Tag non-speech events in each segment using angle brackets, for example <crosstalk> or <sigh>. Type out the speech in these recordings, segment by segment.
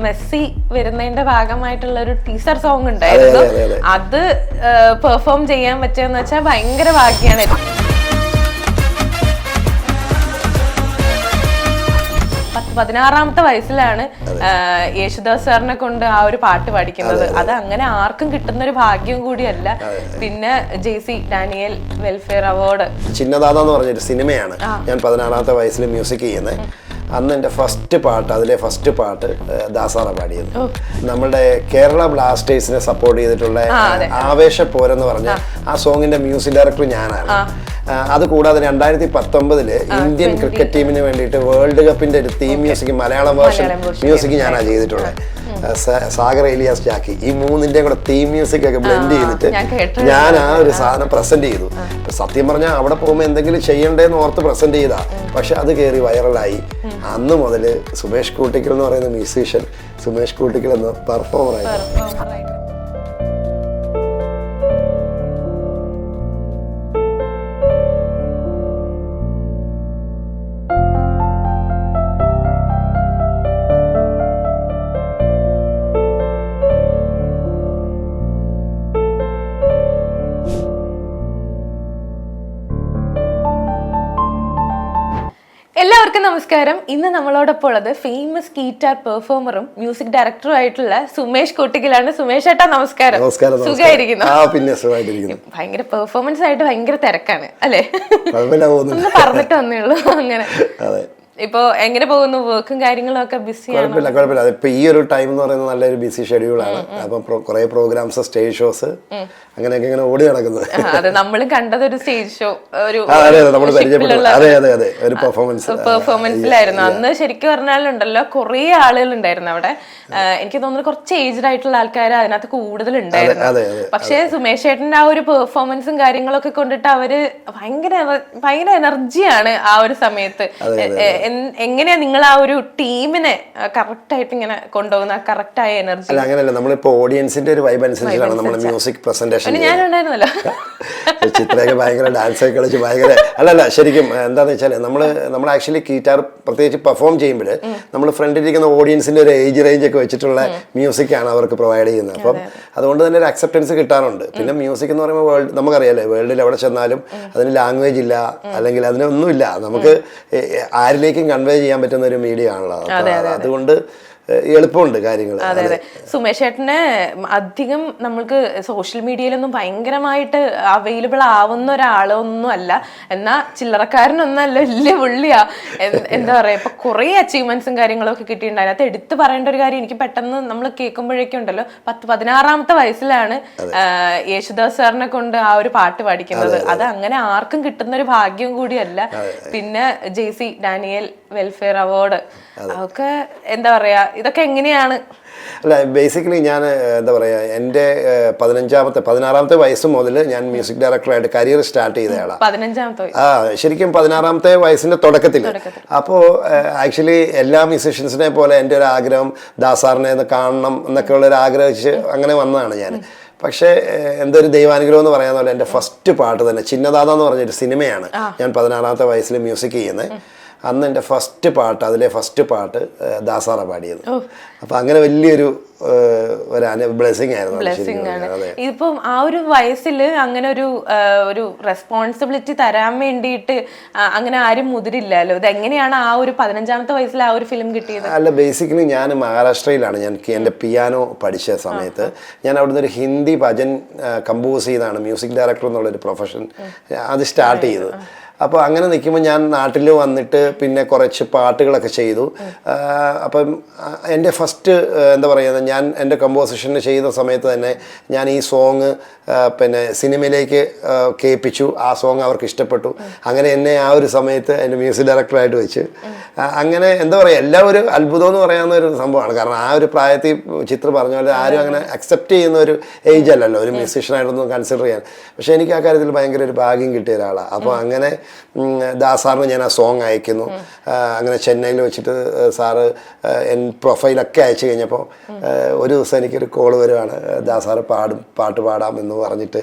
Messi വരുന്നതിന്റെ ഭാഗമായിട്ടുള്ള ഒരു ടീസർ സോങ് ഉണ്ടായിരുന്നു. അതെ, പെർഫോം ചെയ്യാൻ പറ്റുമെന്ന് വെച്ചാൽ ഭയങ്കര ഭാഗ്യാണ്. പതിനാറാമത്തെ വയസ്സിലാണ് യേശുദാസ് സാറിനെ കൊണ്ട് ആ ഒരു പാട്ട് പഠിക്കുന്നത് അത് അങ്ങനെ ആർക്കും കിട്ടുന്ന ഒരു ഭാഗ്യം കൂടിയല്ല. പിന്നെ J C Daniel welfare award. Chinnadada എന്ന് പറഞ്ഞൊരു സിനിമയാണ് ഞാൻ പതിനാറാമത്തെ വയസ്സിൽ മ്യൂസിക് ചെയ്യുന്നത് അന്ന് എന്റെ ഫസ്റ്റ് പാട്ട് അതിലെ ഫസ്റ്റ് പാട്ട് ദാസാറ പാടിയത്. നമ്മുടെ കേരള ബ്ലാസ്റ്റേഴ്സിനെ സപ്പോർട്ട് ചെയ്തിട്ടുള്ള ആവേശ ആവേശപ്പോരെന്ന് പറഞ്ഞ ആ. സോങ്ങിന്റെ മ്യൂസിക് ഡയറക്ടർ ഞാനാണ് അത് കൂടാതെ രണ്ടായിരത്തി പത്തൊമ്പതിൽ ഇന്ത്യൻ ക്രിക്കറ്റ് ടീമിന് വേണ്ടിയിട്ട് വേൾഡ് കപ്പിന്റെ ഒരു theme music Malayalam version music ഞാനാണ് ചെയ്തിട്ടുള്ളത് സാഗർ ഏലിയാസ് ജാക്കി ഈ മൂന്നിന്റെ കൂടെ തീം മ്യൂസിക് ഒക്കെ ബ്ലെൻഡ് ചെയ്തിട്ട് ഞാൻ ആ ഒരു സാധനം പ്രസന്റ് ചെയ്തു. സത്യം പറഞ്ഞാൽ അവിടെ പോകുമ്പോൾ എന്തെങ്കിലും ചെയ്യണ്ടേന്ന് ഓർത്ത് പ്രസന്റ് ചെയ്താ. പക്ഷെ അത് കയറി വൈറലായി അന്ന് മുതൽ സുമേഷ് കൂട്ടിക്കൽ എന്ന് പറയുന്ന മ്യൂസീഷ്യൻ സുമേഷ് കൂട്ടിക്കൽ എന്ന പെർഫോമറായി നമസ്കാരം. ഇന്ന് നമ്മളോടൊപ്പം ഉള്ളത് ഫേമസ് ഗീറ്റാർ പെർഫോമറും മ്യൂസിക് ഡയറക്ടറും ആയിട്ടുള്ള സുമേഷ് കൂട്ടിക്കലാണ്. സുമേഷ് ഏട്ടാ നമസ്കാരം. സുഖമായിരിക്കുന്നു പിന്നെ സുഖമായിട്ടിരിക്കുന്നു. ഭയങ്കര പെർഫോമൻസ് ആയിട്ട് ഭയങ്കര തിരക്കാണ് അല്ലേ? ഒന്ന് പറഞ്ഞിട്ട് വന്നേ ഉള്ളൂ അങ്ങനെ. ഇപ്പൊ എങ്ങനെ പോകുന്നു? വർക്കും കാര്യങ്ങളും ഒക്കെ ബിസിയാണ് കുഴപ്പമില്ല കുഴപ്പമില്ല. അതിപ്പോ ഈ ഒരു ടൈം എന്ന് പറയുന്നത് നല്ലൊരു ബിസി ഷെഡ്യൂളാണ് അപ്പം കുറെ പ്രോഗ്രാംസ് സ്റ്റേജ് ഷോസ് അങ്ങനെയൊക്കെ ഇങ്ങനെ ഓടി നടക്കുന്നത് അതെ. നമ്മൾ കണ്ടത് ഒരു സ്റ്റേജ് ഷോ ഒരു അതെ അതെ. നമ്മൾ പരിചയപ്പെട്ടു. അതെ അതെ അതെ. ഒരു പെർഫോമൻസ് പെർഫോമൻസിലായിരുന്നു അന്ന് ശരിക്കും പറഞ്ഞാലുണ്ടല്ലോ കുറേ ആളുകൾ ഉണ്ടായിരുന്നു അവിടെ. എനിക്ക് തോന്നുന്നു കുറച്ച് ഏജ്ഡ് ആയിട്ടുള്ള ആൾക്കാർ അതിനകത്ത് കൂടുതൽ ഉണ്ടായിരുന്നു. പക്ഷേ സുമേഷ് ചേട്ടന്റെ ആ ഒരു പെർഫോമൻസും കാര്യങ്ങളൊക്കെ കൊണ്ടിട്ട് അവർ ഭയങ്കര ഭയങ്കര എനർജിയാണ് ആ ഒരു സമയത്ത്. എങ്ങനെയാ നിങ്ങൾ ആ ഒരു ടീമിനെ കറക്റ്റ് ആയിട്ട് ഇങ്ങനെ കൊണ്ടുപോകുന്ന കറക്റ്റ് ആയ എനർജി അല്ല അങ്ങനെയല്ല. നമ്മളിപ്പോ ഓഡിയൻസിന്റെ ഒരു വൈബ് അനുസരിച്ചാണ് നമ്മൾ മ്യൂസിക് പ്രസന്റേഷൻ ഞാൻ ഞാനുണ്ടായിരുന്നല്ലോ. <laughs> ചിത്രയൊക്കെ ഭയങ്കര ഡാൻസ് ഒക്കെ കളിച്ച് ഭയങ്കര അല്ലല്ല ശരിക്കും എന്താന്ന് വെച്ചാൽ നമ്മൾ നമ്മൾ ആക്ച്വലി ഗീറ്റാർ പ്രത്യേകിച്ച് പെർഫോം ചെയ്യുമ്പോൾ നമ്മൾ ഫ്രണ്ടിലിരിക്കുന്ന ഓഡിയൻസിന്റെ ഒരു ഏജ് റേഞ്ച് ഒക്കെ വെച്ചിട്ടുള്ള മ്യൂസിക് ആണ് അവർക്ക് പ്രൊവൈഡ് ചെയ്യുന്നത്. അപ്പം അതുകൊണ്ട് തന്നെ ഒരു അക്സെപ്റ്റൻസ് കിട്ടാറുണ്ട്. പിന്നെ മ്യൂസിക് എന്ന് പറയുമ്പോൾ വേൾഡ് നമുക്കറിയാലേ വേൾഡിൽ എവിടെ ചെന്നാലും അതിന് ലാംഗ്വേജ് ഇല്ല അല്ലെങ്കിൽ അതിനൊന്നുമില്ല. നമുക്ക് എ- ആരിലേക്കും കൺവേ ചെയ്യാൻ പറ്റുന്ന ഒരു മീഡിയ ആണല്ലോ. അതുകൊണ്ട് എളുപ്പമുണ്ട് കാര്യങ്ങൾ അതെ അതെ. സുമേഷ് ചേട്ടന് അധികം നമ്മൾക്ക് സോഷ്യൽ മീഡിയയിലൊന്നും ഭയങ്കരമായിട്ട് അവൈലബിൾ ആവുന്ന ഒരാളൊന്നും അല്ല എന്നാ ചില്ലറക്കാരനൊന്നല്ല വലിയ പുള്ളിയാ. എന്താ പറയാ ഇപ്പൊ കുറെ അച്ചീവ്മെന്റ്സും കാര്യങ്ങളൊക്കെ കിട്ടിയിട്ടുണ്ട്. അതിനകത്ത് എടുത്തു പറയേണ്ട ഒരു കാര്യം എനിക്ക് പെട്ടെന്ന് നമ്മൾ കേൾക്കുമ്പോഴേക്കും ഉണ്ടല്ലോ പത്ത് പതിനാറാമത്തെ വയസ്സിലാണ് യേശുദാസ് സാറിനെ കൊണ്ട് ആ ഒരു പാട്ട് പാടിക്കുന്നത്. അത് അങ്ങനെ ആർക്കും കിട്ടുന്ന ഒരു ഭാഗ്യം കൂടിയല്ല. പിന്നെ J C Daniel welfare award അതൊക്കെ എന്താ പറയാ ഇതൊക്കെ എങ്ങനെയാണ്? അല്ല ബേസിക്കലി ഞാൻ എന്താ പറയുക എന്റെ പതിനഞ്ചാമത്തെ പതിനാറാമത്തെ വയസ്സ് മുതൽ ഞാൻ മ്യൂസിക് ഡയറക്ടറായിട്ട് കരിയർ സ്റ്റാർട്ട് ചെയ്തയാളാണ് പതിനഞ്ചാമത്തെ. ആ ശരിക്കും പതിനാറാമത്തെ വയസ്സിന്റെ തുടക്കത്തിൽ അപ്പോൾ ആക്ച്വലി എല്ലാ മ്യൂസീഷ്യൻസിനെ പോലെ എന്റെ ഒരു ആഗ്രഹം ദാസാറിനെ കാണണം എന്നൊക്കെ ഉള്ള ഒരു ആഗ്രഹിച്ച് അങ്ങനെ വന്നതാണ് ഞാൻ. പക്ഷേ എന്തൊരു ദൈവാനുഗ്രഹം എന്ന് പറയാൻ പോലെ എന്റെ ഫസ്റ്റ് പാട്ട് തന്നെ ചിന്നദാത എന്ന് പറഞ്ഞൊരു സിനിമയാണ് ഞാൻ പതിനാറാമത്തെ വയസ്സിൽ മ്യൂസിക് ചെയ്യുന്നത്. അന്ന് എന്റെ ഫസ്റ്റ് പാട്ട് അതിലെ ഫസ്റ്റ് പാട്ട് ദാസാറ പാടിയത്. അപ്പം അങ്ങനെ വലിയൊരു ബ്ലെസിംഗ് ഒരു ബ്ലെസ്സിങ് ആയിരുന്നു ബ്ലെസിംഗ് പറഞ്ഞാൽ. ഇതിപ്പം ആ ഒരു വയസ്സിൽ അങ്ങനെ ഒരു ഒരു റെസ്പോൺസിബിലിറ്റി തരാൻ വേണ്ടിയിട്ട് അങ്ങനെ ആരും മുതിരില്ലല്ലോ. ഇത് എങ്ങനെയാണ് ആ ഒരു പതിനഞ്ചാമത്തെ വയസ്സിൽ ആ ഒരു ഫിലിം കിട്ടിയത്? അല്ല ബേസിക്കലി ഞാൻ മഹാരാഷ്ട്രയിലാണ്. ഞാൻ എന്റെ പിയാനോ പഠിച്ച സമയത്ത് ഞാൻ അവിടുന്ന് ഒരു ഹിന്ദി ഭജൻ കമ്പോസ് ചെയ്താണ്. മ്യൂസിക് ഡയറക്ടർ എന്നുള്ളൊരു പ്രൊഫഷൻ അത് സ്റ്റാർട്ട് ചെയ്തത്. അപ്പോൾ അങ്ങനെ നിൽക്കുമ്പോൾ ഞാൻ നാട്ടിൽ വന്നിട്ട് പിന്നെ കുറച്ച് പാട്ടുകളൊക്കെ ചെയ്തു. അപ്പം എന്റെ ഫസ്റ്റ് എന്താ പറയുക ഞാൻ എന്റെ കമ്പോസിഷൻ ചെയ്ത സമയത്ത് തന്നെ ഞാൻ ഈ സോങ് പിന്നെ സിനിമയിലേക്ക് കേൾപ്പിച്ചു. ആ സോങ് അവർക്ക് ഇഷ്ടപ്പെട്ടു. അങ്ങനെ എന്നെ ആ ഒരു സമയത്ത് എന്റെ മ്യൂസിക് ഡയറക്ടറായിട്ട് വെച്ച്. അങ്ങനെ എന്താ പറയുക എല്ലാം ഒരു അത്ഭുതം എന്ന് പറയാവുന്ന ഒരു സംഭവമാണ്. കാരണം ആ ഒരു പ്രായത്തിൽ ചിത്ര പറഞ്ഞ പോലെ ആരും അങ്ങനെ അക്സെപ്റ്റ് ചെയ്യുന്ന ഒരു ഏജ് അല്ലല്ലോ. ഒരു മ്യൂസീഷ്യനായിട്ടൊന്നും കൺസിഡർ ചെയ്യാൻ. പക്ഷേ എനിക്ക് ആ കാര്യത്തിൽ ഭയങ്കര ഒരു ഭാഗ്യം കിട്ടിയ ഒരാളാണ് അപ്പോൾ അങ്ങനെ ദാസാറിന് ഞാൻ ആ സോങ് അയക്കുന്നു. അങ്ങനെ ചെന്നൈയിൽ വെച്ചിട്ട് സാറ് എൻ പ്രൊഫൈലൊക്കെ അയച്ചു കഴിഞ്ഞപ്പോൾ ഒരു ദിവസം എനിക്കൊരു കോൾ വരുവാണ്. ദാസാറ് പാടും പാട്ട് പാടാം എന്ന് പറഞ്ഞിട്ട്.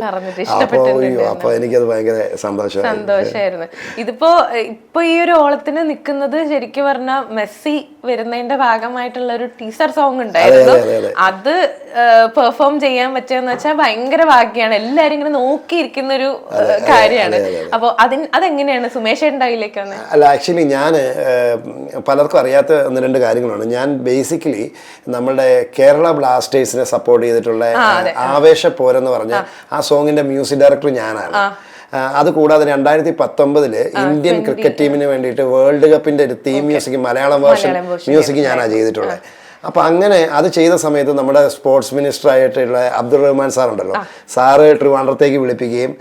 അപ്പോൾ അപ്പോൾ എനിക്കത് ഭയങ്കര സന്തോഷമായിരുന്നു. സന്തോഷായിരുന്നു. ഇതിപ്പോ ഇപ്പൊ ഈ ഒരു ഓളത്തിന് നിൽക്കുന്നത് ശരിക്കും പറഞ്ഞാൽ മെസ്സി വരുന്നതിന്റെ ഭാഗമായിട്ടുള്ള ഒരു ടീസർ സോങ് ഉണ്ടായിരുന്നു. അത് പെർഫോം ചെയ്യാൻ പറ്റുകയെന്ന് വെച്ചാൽ ഭയങ്കര ഭാഗ്യമാണ് എല്ലാരും ഇങ്ങനെ നോക്കിയിരിക്കുന്ന ഒരു കാര്യമാണ്. അപ്പൊ അതിന് അതെങ്ങനെയാണ് സുമേഷ് ഉണ്ടാവില്ലേക്കാണ് വന്നത് അല്ല ആക്ച്വലി ഞാൻ പലർക്കും അറിയാത്ത ഒന്ന് രണ്ട് കാര്യങ്ങളാണ്. ഞാൻ ബേസിക്കലി നമ്മുടെ കേരള ബ്ലാസ്റ്റേഴ്സിനെ സപ്പോർട്ട് ചെയ്തിട്ടുള്ള ആവേശ പോരെന്ന് പറഞ്ഞ ആ. സോങ്ങിന്റെ മ്യൂസിക് ഡയറക്ടർ ഞാനാണ്. അതുകൂടാതെ അത് കൂടാതെ രണ്ടായിരത്തി പത്തൊമ്പതിൽ ഇന്ത്യൻ ക്രിക്കറ്റ് ടീമിന് വേണ്ടിയിട്ട് വേൾഡ് കപ്പിന്റെ ഒരു theme music Malayalam version music ഞാനാണ് ചെയ്തിട്ടുള്ളത്. അപ്പൊ അങ്ങനെ അത് ചെയ്ത സമയത്ത് നമ്മുടെ സ്പോർട്സ് മിനിസ്റ്റർ ആയിട്ടുള്ള അബ്ദുൾ റഹ്മാൻ സാർ ഉണ്ടല്ലോ സാറ് ട്രിവാൻഡ്രത്തേക്ക് വിളിപ്പിക്കുകയും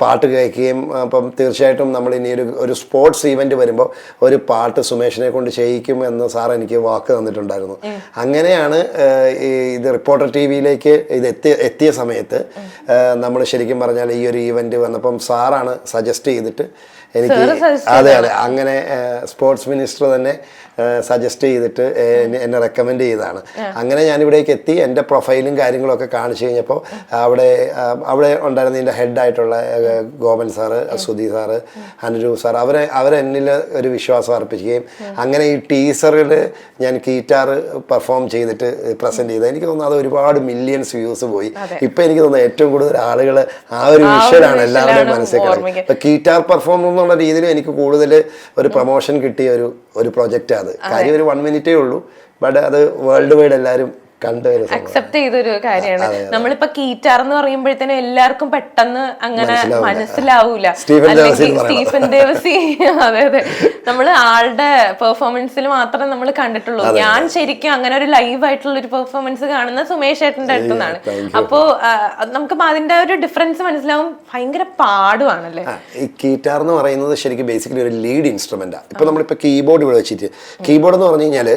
പാട്ട് കേൾക്കുകയും അപ്പം തീർച്ചയായിട്ടും നമ്മൾ ഇനി ഒരു ഒരു സ്പോർട്സ് ഇവന്റ് വരുമ്പോൾ ഒരു പാട്ട് സുമേഷിനെ കൊണ്ട് ചെയ്യിക്കും എന്ന് സാർ എനിക്ക് വാക്ക് തന്നിട്ടുണ്ടായിരുന്നു. അങ്ങനെയാണ് ഈ ഇത് റിപ്പോർട്ടർ ടി വിയിലേക്ക് ഇത് എത്തിയ എത്തിയ സമയത്ത് നമ്മൾ ശരിക്കും പറഞ്ഞാൽ ഈ ഒരു ഇവന്റ് വന്നപ്പം സാറാണ് സജസ്റ്റ് ചെയ്തിട്ട് എനിക്ക് അതെ അതെ അങ്ങനെ സ്പോർട്സ് മിനിസ്റ്റർ തന്നെ സജസ്റ്റ് ചെയ്തിട്ട് എന്നെ- റെക്കമെൻഡ് ചെയ്തതാണ്. അങ്ങനെ ഞാൻ ഇവിടേക്ക് എത്തി എന്റെ പ്രൊഫൈലും കാര്യങ്ങളൊക്കെ കാണിച്ചു കഴിഞ്ഞപ്പോൾ അവിടെ അവിടെ ഉണ്ടായിരുന്ന എന്റെ ഹെഡായിട്ടുള്ള Gopan sir Sudhi sir Anuroop sir അവരെ അവരെന്നിൽ ഒരു വിശ്വാസം അർപ്പിക്കുകയും അങ്ങനെ ഈ ടീസറിൽ ഞാൻ കീറ്റാർ പെർഫോം ചെയ്തിട്ട് പ്രസന്റ് ചെയ്തത് എനിക്ക് തോന്നുന്നു അത് ഒരുപാട് മില്യൺസ് വ്യൂസ് പോയി. ഇപ്പം എനിക്ക് തോന്നുന്നു ഏറ്റവും കൂടുതൽ ആളുകൾ ആ ഒരു വിഷയമാണ് എല്ലാവരുടെയും മനസ്സിലാക്കുന്നത് മനസ്സിൽ കിടക്കുന്നത്. കീറ്റാർ പെർഫോം എന്നുള്ള രീതിയിൽ എനിക്ക് കൂടുതൽ ഒരു പ്രൊമോഷൻ കിട്ടിയ ഒരു ഒരു പ്രോജക്റ്റാണ് കാര്യം ഒരു വൺ മിനിറ്റേ ഉള്ളൂ. ബട്ട് അത് വേൾഡ് വൈഡ് എല്ലാവരും കണ്ട ഒരു സംഭവം. അക്സെപ്റ്റ് ചെയ്തൊരു കാര്യമാണ്. നമ്മളിപ്പോ കീറ്റാർ എന്ന് പറയുമ്പോഴത്തേനും എല്ലാവർക്കും പെട്ടെന്ന് അങ്ങനെ മനസ്സിലാവൂല. സ്റ്റീഫൻ ദേവസി <laughs> അതെ അതെ. നമ്മൾ ആളുടെ പെർഫോമൻസിൽ മാത്രമേ നമ്മൾ കണ്ടിട്ടുള്ളൂ. ഞാൻ ശരിക്കും അങ്ങനെ ഒരു ലൈവ് ആയിട്ടുള്ള ഒരു പെർഫോമൻസ് കാണുന്ന സുമേഷ് ഏട്ടന്റെ അടുത്ത് നിന്നാണ് അപ്പോ നമുക്ക് അതിന്റെ ഒരു ഡിഫറൻസ് മനസ്സിലാവും. ഭയങ്കര പാടുവാണല്ലേ? ഈ കീറ്റാർ എന്ന് പറയുന്നത് ശരിക്കും ബേസിക്കലി ഒരു ലീഡ് ഇൻസ്ട്രുമെന്റാണ് ഇപ്പൊ നമ്മളിപ്പോ കീബോർഡ് ഇവിടെ വെച്ചിട്ട് കീബോർഡ് എന്ന് പറഞ്ഞു കഴിഞ്ഞാൽ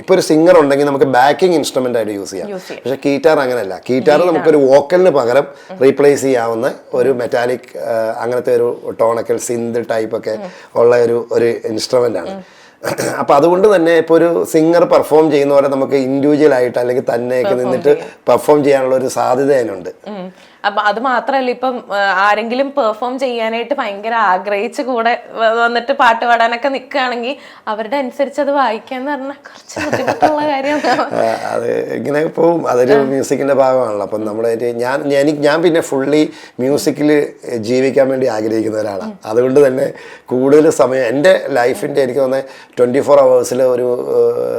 ഇപ്പൊ ഒരു സിംഗർ ഉണ്ടെങ്കിൽ നമുക്ക് ബാക്കിംഗ് ഇൻസ്ട്രുമെന്റ് ആയിട്ട് യൂസ് ചെയ്യാം. പക്ഷേ കീറ്റാർ അങ്ങനെയല്ല. കീറ്റാർ നമുക്കൊരു വോക്കലിന് പകരം റീപ്ലേസ് ചെയ്യാവുന്ന ഒരു മെറ്റാലിക് അങ്ങനത്തെ ഒരു ടോണക്കൽ സിന്ത് ടൈപ്പ് ഒക്കെ ഉള്ള ഒരു ഒരു ഇൻസ്ട്രുമെന്റ് ആണ്. <clears throat> അപ്പൊ അതുകൊണ്ട് തന്നെ ഇപ്പോൾ ഒരു സിംഗർ പെർഫോം ചെയ്യുന്ന പോലെ നമുക്ക് ഇൻഡിവിജ്വൽ ആയിട്ട് അല്ലെങ്കിൽ തന്നെയൊക്കെ നിന്നിട്ട് പെർഫോം ചെയ്യാനുള്ള ഒരു സാധ്യത അതിനുണ്ട്. അപ്പൊ അത് മാത്രല്ല ഇപ്പം ആരെങ്കിലും പെർഫോം ചെയ്യാനായിട്ട് ഭയങ്കര ആഗ്രഹിച്ച് കൂടെ വന്നിട്ട് പാട്ട് പാടാനൊക്കെ നിൽക്കുകയാണെങ്കിൽ അവരുടെ അനുസരിച്ച് അത് വായിക്കാന്ന് പറഞ്ഞാൽ കുറച്ച് ബുദ്ധിമുട്ടുള്ള <laughs> കാര്യമാണ് അത് ഇങ്ങനെ പോവും. അതൊരു മ്യൂസിക്കിന്റെ ഭാഗമാണല്ലോ. അപ്പം നമ്മുടെ ഞാൻ ഞാൻ- എനിക്ക് ഞാൻ പിന്നെ ഫുള്ളി മ്യൂസിക്കിൽ ജീവിക്കാൻ വേണ്ടി ആഗ്രഹിക്കുന്ന ഒരാളാണ് അതുകൊണ്ട് തന്നെ കൂടുതൽ സമയം എന്റെ ലൈഫിന്റെ എനിക്ക് തോന്നുന്നത് ട്വന്റി ഫോർ അവേഴ്സിൽ ഒരു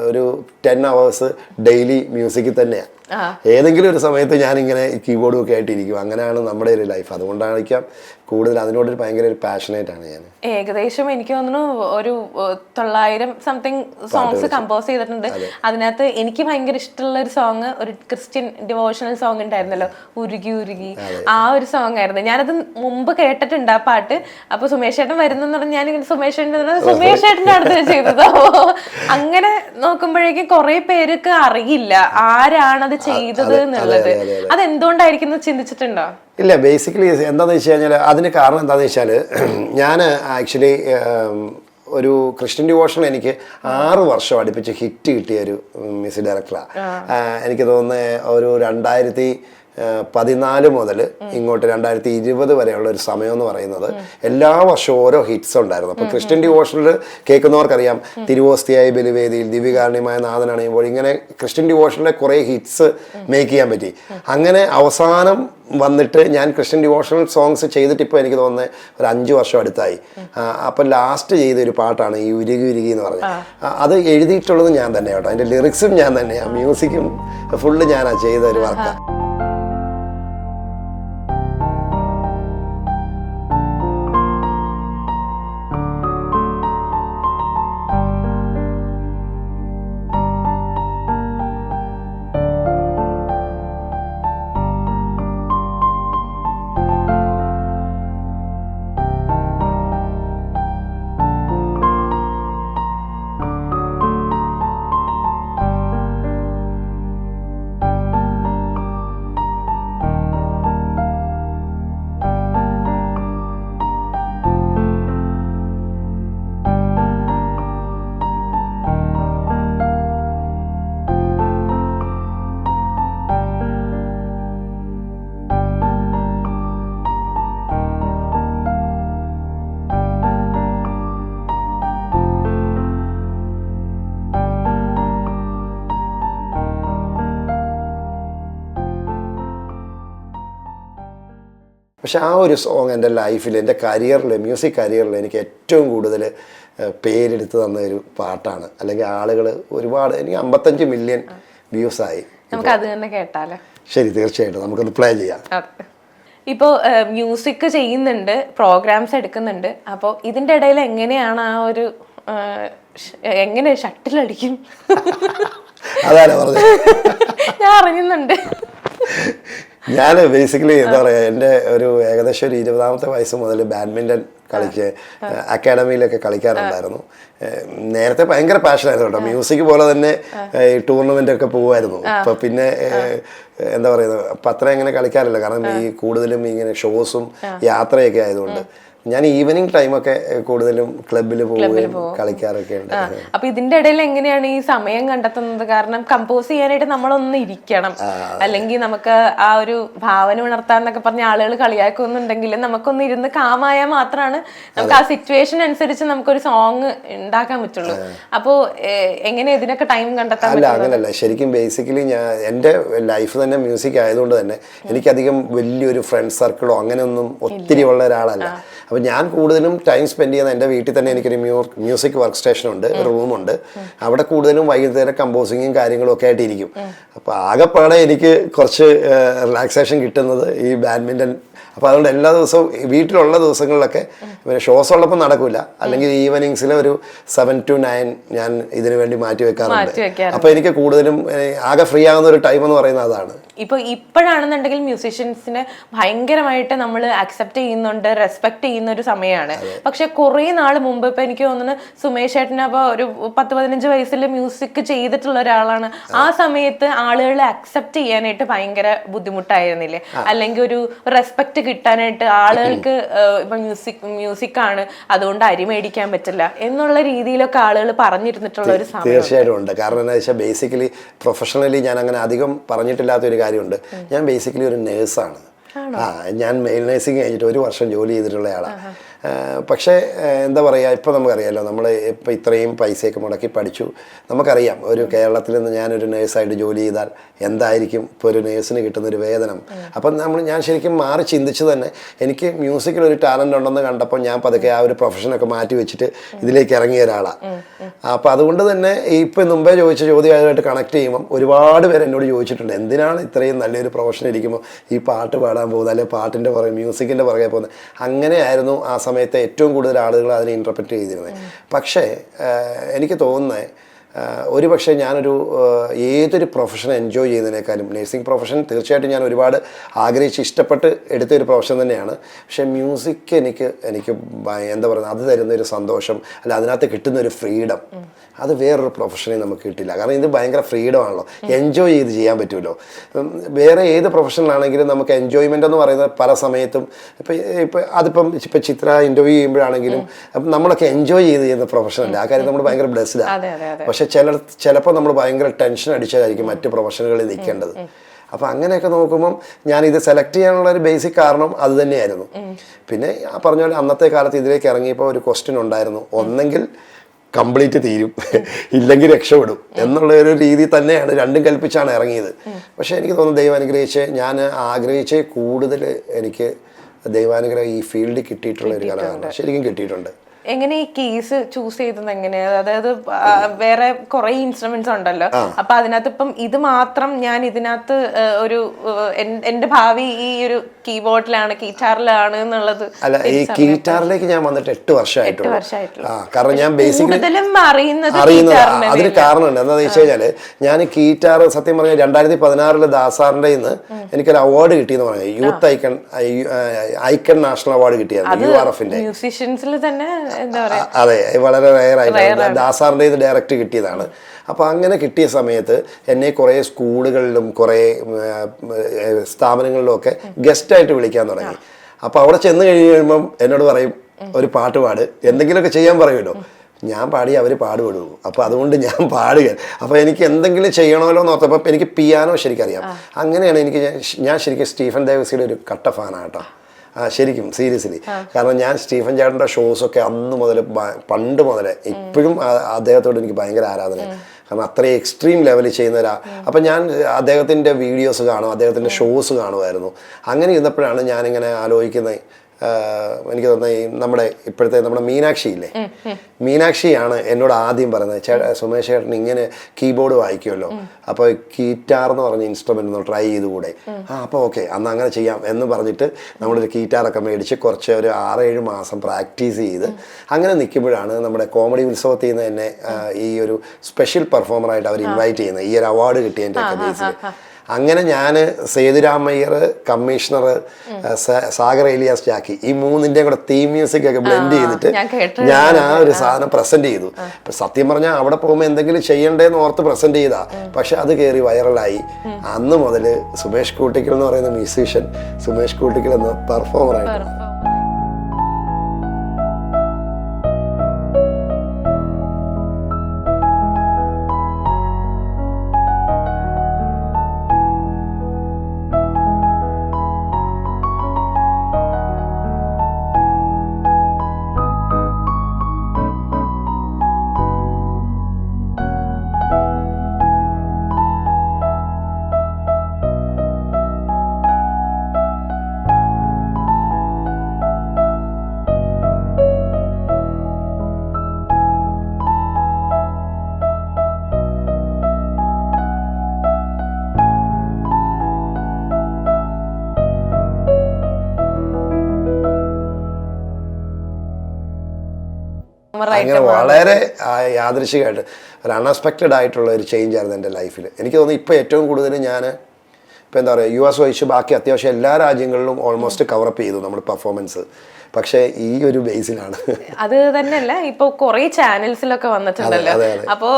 ഒരു ടെൻ അവേഴ്സ് ഡെയിലി മ്യൂസിക്കിൽ തന്നെയാണ്. ഏതെങ്കിലും ഒരു സമയത്ത് ഞാനിങ്ങനെ കീബോർഡും ഒക്കെ ആയിട്ട് ഇരിക്കും അങ്ങനെയാണ് നമ്മുടെ ഒരു ലൈഫ് അതുകൊണ്ടായിരിക്കാം കൂടുതൽ അതിനോട് ഭയങ്കര ഒരു പാഷനേറ്റ് ആണ് ഞാൻ. ഏകദേശം എനിക്ക് തോന്നുന്നു ഒരു തൊള്ളായിരം സംതിങ് സോങ്സ് കമ്പോസ് ചെയ്തിട്ടുണ്ട്. അതിനകത്ത് എനിക്ക് ഭയങ്കര ഇഷ്ടമുള്ള ഒരു സോങ് ഒരു ക്രിസ്ത്യൻ ഡിവോഷണൽ സോങ് ഉണ്ടായിരുന്നല്ലോ ഉരുകി ഉരുകി. ആ ഒരു സോങ് ആയിരുന്നു. ഞാനത് മുമ്പ് കേട്ടിട്ടുണ്ട് ആ പാട്ട്. അപ്പൊ സുമേഷ് ഏട്ടൻ വരുന്നെന്ന് പറഞ്ഞ് ഞാൻ ഇങ്ങനെ സുമേഷ് ഏട്ടൻ സുമേഷ് ഏട്ടന്റെ അടുത്ത് ചെയ്തത്. അങ്ങനെ നോക്കുമ്പോഴേക്കും കുറെ പേർക്ക് അറിയില്ല ആരാണത് ചെയ്തത് എന്നുള്ളത്. അതെന്തുകൊണ്ടായിരിക്കും ചിന്തിച്ചിട്ടുണ്ടോ? ഇല്ല ബേസിക്കലി എന്താണെന്ന് വെച്ച് കഴിഞ്ഞാൽ അതിന് കാരണം എന്താണെന്ന് വെച്ചാൽ ഞാൻ ആക്ച്വലി ഒരു ക്രിസ്ത്യൻ ഡിവോഷൻ എനിക്ക് ആറ് വർഷം അടുപ്പിച്ച് ഹിറ്റ് കിട്ടിയ ഒരു മ്യൂസിക് ഡയറക്ടറാണ് എനിക്ക് തോന്നുന്നത് ഒരു രണ്ടായിരത്തി പതിനാല് മുതൽ ഇങ്ങോട്ട് രണ്ടായിരത്തി ഇരുപത് വരെയുള്ള ഒരു സമയം എന്ന് പറയുന്നത് എല്ലാ വർഷവും ഓരോ ഹിറ്റ്സ് ഉണ്ടായിരുന്നു. അപ്പോൾ ക്രിസ്ത്യൻ ഡിവോഷനിൽ കേൾക്കുന്നവർക്കറിയാം. തിരുവോസ്തിയായ ബലിവേദിയിൽ ദിവ്യകാരുണ്യമായ നാഥനണിയുമ്പോൾ ഇങ്ങനെ ക്രിസ്ത്യൻ ഡിവോഷനിലെ കുറേ ഹിറ്റ്സ് മേക്ക് ചെയ്യാൻ പറ്റി. അങ്ങനെ അവസാനം വന്നിട്ട് ഞാൻ ക്രിസ്ത്യൻ ഡിവോഷണൽ സോങ്സ് ചെയ്തിട്ട് ഇപ്പോൾ എനിക്ക് തോന്നുന്നത് ഒരു അഞ്ച് വർഷം അടുത്തായി. അപ്പം ലാസ്റ്റ് ചെയ്ത ഒരു പാട്ടാണ് ഈ ഉരുകി ഉരുകി എന്ന് പറഞ്ഞത്. അത് എഴുതിയിട്ടുള്ളത് ഞാൻ തന്നെ കേട്ടോ. അതിന്റെ ലിറിക്സും ഞാൻ തന്നെയാണ് മ്യൂസിക്കും ഫുള്ള് ഞാനാണ് ചെയ്ത ഒരു വർക്കാണ് പക്ഷെ ആ ഒരു സോങ് എന്റെ ലൈഫിൽ എന്റെ കരിയറിൽ മ്യൂസിക് കരിയറിൽ എനിക്ക് ഏറ്റവും കൂടുതൽ പേരെടുത്ത് തന്ന ഒരു പാട്ടാണ്. അല്ലെങ്കിൽ ആളുകൾ ഒരുപാട് എനിക്ക് അമ്പത്തഞ്ച് മില്യൺ വ്യൂസായി നമുക്ക് അത് തന്നെ കേട്ടാലോ? ശരി തീർച്ചയായിട്ടും. നമുക്കൊന്ന് പ്ലേ ചെയ്യാം. ഇപ്പോൾ മ്യൂസിക് ചെയ്യുന്നുണ്ട് പ്രോഗ്രാംസ് എടുക്കുന്നുണ്ട്. അപ്പോൾ ഇതിന്റെ ഇടയിൽ എങ്ങനെയാണ് ആ ഒരു എങ്ങനെ ഷട്ടിലടിക്കും ഞാൻ അറിയുന്നുണ്ട്. <laughs> ഞാൻ ബേസിക്കലി എന്താ പറയുക എന്റെ ഒരു ഏകദേശം ഒരു ഇരുപതാമത്തെ വയസ്സ് മുതൽ ബാഡ്മിന്റൺ കളിച്ച് അക്കാഡമിയിലൊക്കെ കളിക്കാറുണ്ടായിരുന്നു. നേരത്തെ ഭയങ്കര പാഷനായിരുന്നു കേട്ടോ. മ്യൂസിക് പോലെ തന്നെ ഈ ടൂർണമെന്റ് ഒക്കെ പോകുമായിരുന്നു അപ്പൊ പിന്നെ എന്താ പറയുന്നത് അപ്പൊ അത്ര അങ്ങനെ കളിക്കാറില്ല. കാരണം ഈ കൂടുതലും ഇങ്ങനെ ഷോസും യാത്രയൊക്കെ ആയതുകൊണ്ട്. ഞാൻ ഈവനിങ് ടൈമൊക്കെ കൂടുതലും ക്ലബിൽ പോകുകയും കളിക്കാറൊക്കെ ഉണ്ട്. അപ്പൊ ഇതിന്റെ ഇടയിൽ എങ്ങനെയാണ് ഈ സമയം കണ്ടെത്തുന്നത്? കാരണം കമ്പോസ് ചെയ്യാനായിട്ട് നമ്മളൊന്ന് ഇരിക്കണം. അല്ലെങ്കിൽ നമുക്ക് ആ ഒരു ഭാവന ഉണർത്താൻ എന്നൊക്കെ പറഞ്ഞ ആളുകൾ കളിയാക്കുന്നുണ്ടെങ്കിൽ നമുക്കൊന്ന് ഇരുന്ന് കാമായാൽ മാത്രമാണ് നമുക്ക് ആ സിറ്റുവേഷൻ അനുസരിച്ച് നമുക്കൊരു സോങ് ഉണ്ടാക്കാൻ പറ്റുള്ളൂ. അപ്പോ ഏഹ്, എങ്ങനെ ഇതിനൊക്കെ ടൈം കണ്ടെത്താൻ അല്ല അങ്ങനല്ല. ശരിക്കും ബേസിക്കലി ഞാൻ എന്റെ ലൈഫ് തന്നെ മ്യൂസിക് ആയതുകൊണ്ട് തന്നെ എനിക്കധികം വലിയൊരു ഫ്രണ്ട് സർക്കിളോ അങ്ങനെയൊന്നും ഒത്തിരി ഉള്ള ഒരാളല്ല. അപ്പോൾ ഞാൻ കൂടുതലും ടൈം സ്പെൻഡ് ചെയ്യുന്ന എന്റെ വീട്ടിൽ തന്നെ എനിക്കൊരു മ്യൂ മ്യൂസിക് വർക്ക് സ്റ്റേഷൻ ഉണ്ട് ഒരു റൂമുണ്ട് അവിടെ കൂടുതലും വൈകുന്നേരം കമ്പോസിങ്ങും കാര്യങ്ങളും ഒക്കെ ആയിട്ടിരിക്കും. അപ്പോൾ ആകെപ്പാടെ എനിക്ക് കുറച്ച് റിലാക്സേഷൻ കിട്ടുന്നത് ഈ ബാഡ്മിന്റൺ അപ്പോൾ അതുകൊണ്ട് എല്ലാ ദിവസവും വീട്ടിലുള്ള ദിവസങ്ങളിലൊക്കെ പിന്നെ ഷോസ് ഉള്ളപ്പോൾ നടക്കില്ല അല്ലെങ്കിൽ ഈവനിങ്സിൽ ഒരു സെവൻ ടു നയൻ ഞാൻ ഇതിനു വേണ്ടി മാറ്റി വെക്കാറുണ്ട്. അപ്പോൾ എനിക്ക് കൂടുതലും ആകെ ഫ്രീ ആകുന്ന ഒരു ടൈം എന്ന് പറയുന്നത് അതാണ്. ഇപ്പൊ ഇപ്പോഴാണെന്നുണ്ടെങ്കിൽ മ്യൂസീഷ്യൻസിനെ ഭയങ്കരമായിട്ട് നമ്മൾ അക്സെപ്റ്റ് ചെയ്യുന്നുണ്ട് റെസ്പെക്ട് ചെയ്യുന്ന ഒരു സമയമാണ് പക്ഷെ കുറേ നാൾ മുമ്പ് ഇപ്പം എനിക്ക് തോന്നുന്നു സുമേഷ് ഏട്ടന് അപ്പോൾ ഒരു പത്ത് പതിനഞ്ച് വയസ്സിൽ മ്യൂസിക് ചെയ്തിട്ടുള്ള ഒരാളാണ്. ആ. സമയത്ത് ആളുകളെ അക്സെപ്റ്റ് ചെയ്യാനായിട്ട് ഭയങ്കര ബുദ്ധിമുട്ടായിരുന്നില്ലേ? അല്ലെങ്കിൽ ഒരു റെസ്പെക്ട് കിട്ടാനായിട്ട് ആളുകൾക്ക് ഇപ്പം മ്യൂസിക് മ്യൂസിക്കാണ് അതുകൊണ്ട് അരി മേടിക്കാൻ പറ്റില്ല എന്നുള്ള രീതിയിലൊക്കെ ആളുകൾ പറഞ്ഞിരുന്നിട്ടുള്ള ഒരു സമയം തീർച്ചയായിട്ടും ഉണ്ട്. കാരണം എന്താ വെച്ചാൽ ബേസിക്കലി പ്രൊഫഷണലി ഞാൻ അങ്ങനെ അധികം പറഞ്ഞിട്ടില്ലാത്ത ഒരു കാര്യമുണ്ട്. ഞാൻ ബേസിക്കലി ഒരു നേഴ്സാണ് ആ ഞാൻ മെയിൽ നേഴ്സിംഗ് കഴിഞ്ഞിട്ട് ഒരു വർഷം ജോലി ചെയ്തിട്ടുള്ള ആളാണ് പക്ഷേ എന്താ പറയുക ഇപ്പോൾ നമുക്കറിയാമല്ലോ നമ്മൾ ഇപ്പോൾ ഇത്രയും പൈസയൊക്കെ മുടക്കി പഠിച്ചു. നമുക്കറിയാം ഒരു കേരളത്തിൽ നിന്ന് ഞാനൊരു നേഴ്സായിട്ട് ജോലി ചെയ്താൽ എന്തായിരിക്കും ഇപ്പോൾ ഒരു നേഴ്സിന് കിട്ടുന്ന ഒരു വേതനം. അപ്പം നമ്മൾ ഞാൻ ശരിക്കും മാറി ചിന്തിച്ച് തന്നെ എനിക്ക് മ്യൂസിക്കിൽ ഒരു ടാലന്റ് ഉണ്ടെന്ന് കണ്ടപ്പോൾ ഞാൻ പതുക്കെ ആ ഒരു പ്രൊഫഷനൊക്കെ മാറ്റി വെച്ചിട്ട് ഇതിലേക്ക് ഇറങ്ങിയ ഒരാളാണ് അപ്പോൾ അതുകൊണ്ട് തന്നെ ഇപ്പം മുമ്പേ ചോദിച്ച ചോദ്യമായിട്ട് കണക്ട് ചെയ്യുമ്പം ഒരുപാട് പേര് എന്നോട് ചോദിച്ചിട്ടുണ്ട് എന്തിനാണ് ഇത്രയും നല്ലൊരു പ്രൊഫഷൻ ഇരിക്കുമ്പോൾ ഈ പാട്ട് പാടാൻ പോകുന്നത് അല്ലെങ്കിൽ പാട്ടിന്റെ പുറകെ മ്യൂസിക്കിന്റെ പുറകെ പോകുന്നത്? അങ്ങനെയായിരുന്നു ആ സമയത്ത് ഏറ്റവും കൂടുതൽ ആളുകൾ അതിനെ ഇന്റർപ്രറ്റ് ചെയ്തിരുന്നത്. പക്ഷേ എനിക്ക് തോന്നുന്നത് ഒരു പക്ഷേ ഞാനൊരു ഏതൊരു പ്രൊഫഷൻ എൻജോയ് ചെയ്യുന്നതിനേക്കാളും നേഴ്സിംഗ് പ്രൊഫഷൻ തീർച്ചയായിട്ടും ഞാൻ ഒരുപാട് ആഗ്രഹിച്ച് ഇഷ്ടപ്പെട്ട് എടുത്ത ഒരു പ്രൊഫഷൻ തന്നെയാണ്. പക്ഷേ മ്യൂസിക് എനിക്ക് എനിക്ക് എന്താ പറയുക അത് തരുന്ന ഒരു സന്തോഷം അല്ല അതിനകത്ത് കിട്ടുന്ന ഒരു ഫ്രീഡം അത് വേറൊരു പ്രൊഫഷനെ നമുക്ക് കിട്ടില്ല. കാരണം ഇത് ഭയങ്കര ഫ്രീഡം ആണല്ലോ. എൻജോയ് ചെയ്ത് ചെയ്യാൻ പറ്റുമല്ലോ. വേറെ ഏത് പ്രൊഫഷനിലാണെങ്കിലും നമുക്ക് എൻജോയ്മെന്റ് എന്ന് പറയുന്നത് പല സമയത്തും ഇപ്പം ഇപ്പം അതിപ്പം ഇപ്പം ചിത്ര ഇന്റർവ്യൂ ചെയ്യുമ്പോഴാണെങ്കിലും നമ്മളൊക്കെ എൻജോയ് ചെയ്ത് ചെയ്യുന്ന പ്രൊഫഷനല്ല ആ കാര്യം നമ്മൾ ഭയങ്കര ബ്ലെസ്ഡാണ് പക്ഷെ പക്ഷെ ചില ചിലപ്പോൾ നമ്മൾ ഭയങ്കര ടെൻഷൻ അടിച്ചതായിരിക്കും മറ്റ് പ്രൊഫഷനുകളിൽ നിൽക്കേണ്ടത്. അപ്പം അങ്ങനെയൊക്കെ നോക്കുമ്പം ഞാൻ ഇത് സെലക്ട് ചെയ്യാനുള്ള ഒരു ബേസിക് കാരണം അത് തന്നെയായിരുന്നു. പിന്നെ ആ പറഞ്ഞ പോലെ അന്നത്തെ കാലത്ത് ഇതിലേക്ക് ഇറങ്ങിയപ്പോൾ ഒരു ക്വസ്റ്റ്യൻ ഉണ്ടായിരുന്നു. ഒന്നെങ്കിൽ കംപ്ലീറ്റ് തീരും. <laughs> ഇല്ലെങ്കിൽ രക്ഷപ്പെടും. എന്നുള്ള ഒരു രീതി തന്നെയാണ് രണ്ടും കൽപ്പിച്ചാണ് ഇറങ്ങിയത്. പക്ഷേ എനിക്ക് തോന്നുന്നു ദൈവം അനുഗ്രഹിച്ച് ഞാൻ ആഗ്രഹിച്ച് കൂടുതൽ എനിക്ക് ദൈവാനുഗ്രഹം ഈ ഫീൽഡിൽ കിട്ടിയിട്ടുള്ള ഒരു കലാകാരനാണ് ശരിക്കും കിട്ടിയിട്ടുണ്ട്. എങ്ങനെ ഈ കേസ് ചൂസ് ചെയ്തത് എങ്ങനെയാ അതായത് വേറെ കുറെ ഇൻസ്ട്രുമെന്റ്സ് ഉണ്ടല്ലോ. അപ്പൊ അതിനകത്ത് ഇപ്പം ഇത് മാത്രം ഞാൻ ഇതിനകത്ത് ഒരു എന്റെ ഭാവി ഈ ഒരു കീബോർഡിലാണ് ഗീറ്റാറിലാണ് എന്നുള്ളത് അല്ല ഈ ഗീറ്റാറിലേക്ക് ഞാൻ വന്നിട്ട് എട്ട് വർഷമായിട്ടുള്ളൂ. ആ കാരണം ഞാൻ ബേസിക്കലി അറിയുന്നത് അതിന് കാരണമുണ്ട്. എന്താണെന്ന് വെച്ച് കഴിഞ്ഞാൽ ഞാൻ ഗീറ്റാർ സത്യം പറഞ്ഞാൽ രണ്ടായിരത്തി പതിനാറിൽ ദാസാറിന്റെ നിന്ന് എനിക്കൊരു അവാർഡ് കിട്ടിയെന്ന് പറഞ്ഞു. Youth icon icon national award കിട്ടിയായിരുന്നു യു ആർ എഫിന്റെ മ്യൂസീഷ്യൻസിൽ തന്നെ അതെ വളരെ റയർ ആയിട്ട് ദാസാറിന്റെ ഇത് ഡയറക്റ്റ് കിട്ടിയതാണ്. അപ്പോൾ അങ്ങനെ കിട്ടിയ സമയത്ത് എന്നെ കുറേ സ്കൂളുകളിലും കുറേ സ്ഥാപനങ്ങളിലുമൊക്കെ സ്ഥാപനങ്ങളിലും ഒക്കെ ഗസ്റ്റായിട്ട് വിളിക്കാൻ തുടങ്ങി. അപ്പോൾ അവിടെ ചെന്ന് കഴിഞ്ഞ് കഴിയുമ്പം എന്നോട് പറയും ഒരു പാട്ട് പാട്. എന്തെങ്കിലുമൊക്കെ ചെയ്യാൻ പറയുമല്ലോ. ഞാൻ പാടി അവർ പാടുപെടുള്ളൂ. അപ്പോൾ അതുകൊണ്ട് ഞാൻ <laughs> പാടുക. അപ്പോൾ എനിക്ക് എന്തെങ്കിലും ചെയ്യണമല്ലോ എന്ന് ഓർത്തപ്പോൾ എനിക്ക് പിയാനോ ശരിക്കറിയാം. അങ്ങനെയാണ് എനിക്ക് ഞാൻ- ശരിക്കും സ്റ്റീഫൻ ദേവസിയുടെ ഒരു കട്ട ഫാനാണ് കേട്ടോ ആ ശരിക്കും സീരിയസ്ലി. കാരണം ഞാൻ സ്റ്റീഫൻ ചേട്ടന്റെ ഷോസൊക്കെ അന്ന് മുതൽ പണ്ട് മുതലേ ഇപ്പോഴും അദ്ദേഹത്തോട് എനിക്ക് ഭയങ്കര ആരാധന കാരണം അത്രയും എക്സ്ട്രീം ലെവലിൽ ചെയ്യുന്ന ഒരാ അപ്പം ഞാൻ അദ്ദേഹത്തിന്റെ വീഡിയോസ് കാണും അദ്ദേഹത്തിന്റെ ഷോസ് കാണുമായിരുന്നു. അങ്ങനെ ഇരുന്നപ്പോഴാണ് ഞാനിങ്ങനെ ആലോചിക്കുന്നത്. എനിക്ക് തോന്നുന്ന ഈ നമ്മുടെ ഇപ്പോഴത്തെ നമ്മുടെ മീനാക്ഷി ഇല്ലേ? മീനാക്ഷിയാണ് എന്നോട് ആദ്യം പറയുന്നത്. ചേട്ടാ സുമേഷ് ചേട്ടൻ ഇങ്ങനെ കീബോർഡ് വായിക്കുമല്ലോ. അപ്പോൾ കീറ്റാർ എന്ന് പറഞ്ഞ ഇൻസ്ട്രുമെന്റ് ഒന്ന് ട്രൈ ചെയ്തുകൂടെ? ആ അപ്പോൾ ഓക്കെ അന്ന് അങ്ങനെ ചെയ്യാം എന്ന് പറഞ്ഞിട്ട് നമ്മളൊരു കീറ്റാറൊക്കെ മേടിച്ച് കുറച്ച് ഒരു ആറേഴ് മാസം പ്രാക്ടീസ് ചെയ്ത് അങ്ങനെ നിൽക്കുമ്പോഴാണ് നമ്മുടെ കോമഡി ഉത്സവത്തിൽ നിന്ന് തന്നെ ഈ ഒരു സ്പെഷ്യൽ പെർഫോമറായിട്ട് അവർ ഇൻവൈറ്റ് ചെയ്യുന്നത്. ഈ ഒരു അവാർഡ് കിട്ടിയതിന്റെ ഒക്കെ ബേസിൽ അങ്ങനെ ഞാൻ Sethuramaiyer commissioner Sagar alias Jackie ഈ മൂന്നിന്റെ കൂടെ തീം മ്യൂസിക് ഒക്കെ ബ്ലെൻഡ് ചെയ്തിട്ട് ഞാൻ ആ ഒരു സാധനം പ്രസന്റ് ചെയ്തു. ഇപ്പം സത്യം പറഞ്ഞാൽ അവിടെ പോകുമ്പോൾ എന്തെങ്കിലും ചെയ്യണ്ടേന്ന് ഓർത്ത് പ്രസന്റ് ചെയ്താ. പക്ഷെ അത് കയറി വൈറലായി അന്ന് മുതൽ സുമേഷ് കൂട്ടിക്കൽ എന്ന് പറയുന്ന മ്യൂസീഷ്യൻ സുമേഷ് കൂട്ടിക്കൽ എന്ന പെർഫോമറായിട്ട് അങ്ങനെ വളരെ യാദൃശികമായിട്ട് ഒരു അൺഎക്സ്പെക്റ്റഡ് ആയിട്ടുള്ള ഒരു ചേഞ്ച് ആയിരുന്നു എന്റെ ലൈഫിൽ എനിക്ക് തോന്നുന്നു ഇപ്പോൾ ഏറ്റവും കൂടുതൽ ഞാൻ ഇപ്പോൾ എന്താ പറയുക യു എസ് ഒഴിച്ച് ബാക്കി അത്യാവശ്യം എല്ലാ രാജ്യങ്ങളിലും ഓൾമോസ്റ്റ് കവറപ്പ് ചെയ്തു നമ്മുടെ പെർഫോമൻസ് പക്ഷേ ഈ ഒരു ബേസിലാണ് അത് തന്നെയല്ല ഇപ്പൊ കുറെ ചാനൽസിലൊക്കെ വന്നിട്ടുണ്ടല്ലോ. അപ്പോ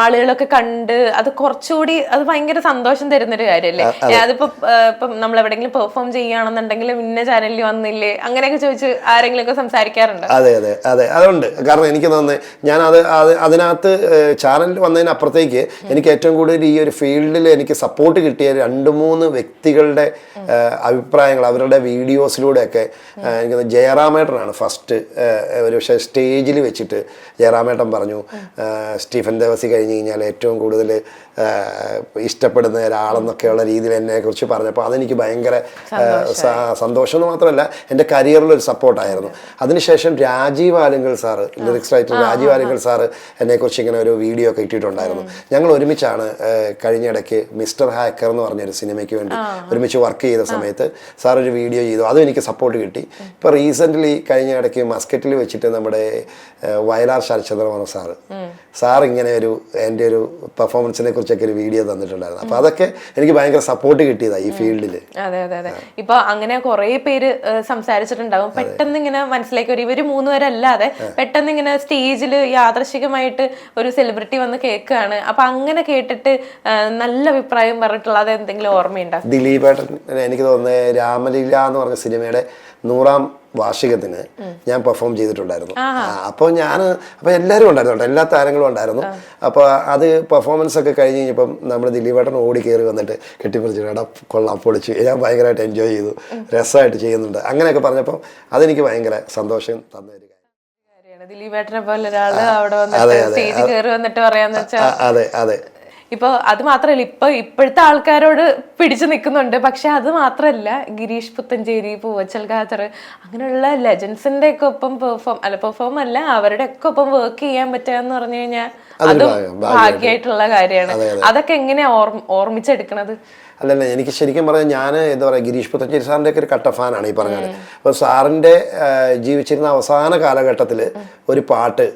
ആളുകളൊക്കെ കണ്ട് അത് കുറച്ചുകൂടി അത് ഭയങ്കര സന്തോഷം തരുന്നൊരു കാര്യല്ലേ അതിപ്പോ ഇപ്പം നമ്മൾ എവിടെങ്കിലും പെർഫോം ചെയ്യുകയാണെന്നുണ്ടെങ്കിൽ ഇന്ന ചാനലിൽ വന്നില്ലേ അങ്ങനെയൊക്കെ ചോദിച്ച് ആരെങ്കിലും ഒക്കെ സംസാരിക്കാറുണ്ട്? അതെ അതെ അതെ. അതുണ്ട്. കാരണം എനിക്ക് തന്നെ ഞാൻ അത് അത് അതിനകത്ത് ചാനലിൽ വന്നതിന് അപ്പുറത്തേക്ക് എനിക്ക് ഏറ്റവും കൂടുതൽ ഈ ഒരു ഫീൽഡിൽ എനിക്ക് സപ്പോർട്ട് കിട്ടിയ രണ്ട് മൂന്ന് വ്യക്തികളുടെ അഭിപ്രായങ്ങൾ അവരുടെ വീഡിയോസിലൂടെയൊക്കെ എനിക്ക് ജയറാമേട്ടനാണ് ഫസ്റ്റ് ഒരു പക്ഷേ സ്റ്റേജിൽ വെച്ചിട്ട് ജയറാമേട്ടൻ പറഞ്ഞു. സ്റ്റീഫൻ ദേവസി കഴിഞ്ഞ് കഴിഞ്ഞാൽ ഏറ്റവും കൂടുതൽ ഇഷ്ടപ്പെടുന്ന ഒരാളെന്നൊക്കെയുള്ള രീതിയിൽ എന്നെ കുറിച്ച് പറഞ്ഞപ്പോൾ അതെനിക്ക് ഭയങ്കര സന്തോഷം എന്ന് മാത്രമല്ല എന്റെ കരിയറിലൊരു സപ്പോർട്ടായിരുന്നു. അതിനുശേഷം Rajeev Alunkal sir lyrics writer Rajeev Alunkal sir എന്നെക്കുറിച്ച് ഇങ്ങനെ ഒരു വീഡിയോ ഒക്കെ ഇട്ടിട്ടുണ്ടായിരുന്നു ഞങ്ങൾ ഒരുമിച്ചാണ് കഴിഞ്ഞ ഇടയ്ക്ക് മിസ്റ്റർ ഹാക്കർ എന്ന് പറഞ്ഞൊരു സിനിമയ്ക്ക് വേണ്ടി ഒരുമിച്ച് വർക്ക് ചെയ്ത സമയത്ത് സാർ ഒരു വീഡിയോ ചെയ്തു. അതും എനിക്ക് സപ്പോർട്ട് കിട്ടി. ഇപ്പോൾ റീസെന്റ്ലി കഴിഞ്ഞ ഇടയ്ക്ക് മസ്കറ്റിൽ വെച്ചിട്ട് നമ്മുടെ വയലാർ പറഞ്ഞ സാറ്. സാർ ഇങ്ങനെ ഒരു എന്റെ ഒരു പെർഫോമൻസിനെ കുറിച്ചൊക്കെ ഒരു വീഡിയോ തന്നിട്ടുണ്ടായിരുന്നു. അപ്പോൾ അതൊക്കെ എനിക്ക് ഭയങ്കര സപ്പോർട്ട് കിട്ടിയതാണ് ഈ ഫീൽഡിൽ അതെ അതെ അതെ. ഇപ്പോൾ അങ്ങനെ കുറേ പേര് സംസാരിച്ചിട്ടുണ്ടാകും സംസാരിച്ചിട്ടുണ്ടാവും. പെട്ടെന്ന് ഇങ്ങനെ മനസ്സിലേക്ക് ഒരു മൂന്ന് മൂന്നുപേരല്ലാതെ പെട്ടെന്ന് ഇങ്ങനെ സ്റ്റേജിൽ യാദൃശികമായിട്ട് ഒരു സെലിബ്രിറ്റി വന്ന് കേൾക്കുകയാണ് അപ്പോൾ അങ്ങനെ കേട്ടിട്ട് നല്ല അഭിപ്രായം പറഞ്ഞിട്ടുള്ള അത് എന്തെങ്കിലും ഓർമ്മയുണ്ടോ? ദിലീപേട്ടൻ എനിക്ക് തോന്നുന്നത് രാമലീല എന്ന് പറഞ്ഞ സിനിമയുടെ നൂറാം വാർഷികത്തിന് ഞാൻ പെർഫോം ചെയ്തിട്ടുണ്ടായിരുന്നു. അപ്പോൾ ഞാൻ അപ്പോൾ എല്ലാവരും ഉണ്ടായിരുന്നു എല്ലാ താരങ്ങളും ഉണ്ടായിരുന്നു. അപ്പോൾ അത് പെർഫോമൻസ് ഒക്കെ കഴിഞ്ഞ് കഴിഞ്ഞപ്പം നമ്മൾ ദിലീപേട്ടൻ ഓടി കയറി വന്നിട്ട് കെട്ടിപ്പറിച്ചിട്ട് അട കൊള്ളാം പൊളിച്ച് ഞാൻ ഭയങ്കരമായിട്ട് എൻജോയ് ചെയ്തു രസമായിട്ട് ചെയ്യുന്നുണ്ട്. അങ്ങനെയൊക്കെ പറഞ്ഞപ്പം അതെനിക്ക് ഭയങ്കര സന്തോഷം തന്ന ഒരു ദിലീപേട്ടനെ പോലെ ഒരാൾ അവിടെ വന്നിട്ട് അതെ. സ്റ്റേജിൽ കയറി വന്നിട്ട് പറയാന്ന് വെച്ചാൽ അതെ അതെ. ഇപ്പൊ അത് മാത്രല്ല ഇപ്പൊ ഇപ്പോഴത്തെ ആൾക്കാരോട് പിടിച്ചു നിൽക്കുന്നുണ്ട്. പക്ഷെ അത് മാത്രല്ല ഗിരീഷ് പുത്തഞ്ചേരി പൂവച്ചൽ ഖാദർ അങ്ങനെയുള്ള ലെജൻസിന്റെ ഒക്കെ ഒപ്പം പെർഫോം അല്ല പെർഫോം അല്ല അവരുടെ ഒക്കെ ഒപ്പം വർക്ക് ചെയ്യാൻ പറ്റുക എന്ന് പറഞ്ഞു കഴിഞ്ഞാൽ അതും ഭാഗ്യമായിട്ടുള്ള കാര്യമാണ്. അതൊക്കെ എങ്ങനെയാ ഓർമ്മ ഓർമ്മിച്ചെടുക്കണത്? അല്ലല്ല എനിക്ക് ശരിക്കും പറഞ്ഞാൽ ഞാൻ എന്താ പറയുക ഗിരീഷ് പുത്തഞ്ചേരി സാറിന്റെ ഒക്കെ ഒരു കട്ട ഫാനാണ് ഈ പറഞ്ഞത്. അപ്പോൾ സാറിന്റെ ജീവിച്ചിരുന്ന അവസാന കാലഘട്ടത്തിൽ ഒരു പാട്ട്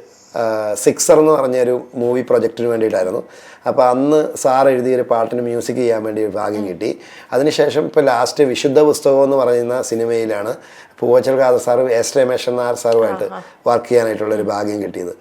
സിക്സർ എന്ന് പറഞ്ഞൊരു മൂവി പ്രൊജക്റ്റിന് വേണ്ടിയിട്ടായിരുന്നു. അപ്പോൾ അന്ന് സാർ എഴുതിയൊരു പാട്ടിന് മ്യൂസിക് ചെയ്യാൻ വേണ്ടി ഒരു ഭാഗ്യം കിട്ടി. അതിനുശേഷം ഇപ്പോൾ ലാസ്റ്റ് വിശുദ്ധ പുസ്തകം എന്ന് പറയുന്ന സിനിമയിലാണ് പൂവച്ചൽ കാത സാറും എസ് രമേശൻ നായർ സാറുമായിട്ട് വർക്ക് ചെയ്യാനായിട്ടുള്ള ഒരു ഭാഗ്യം കിട്ടിയത്.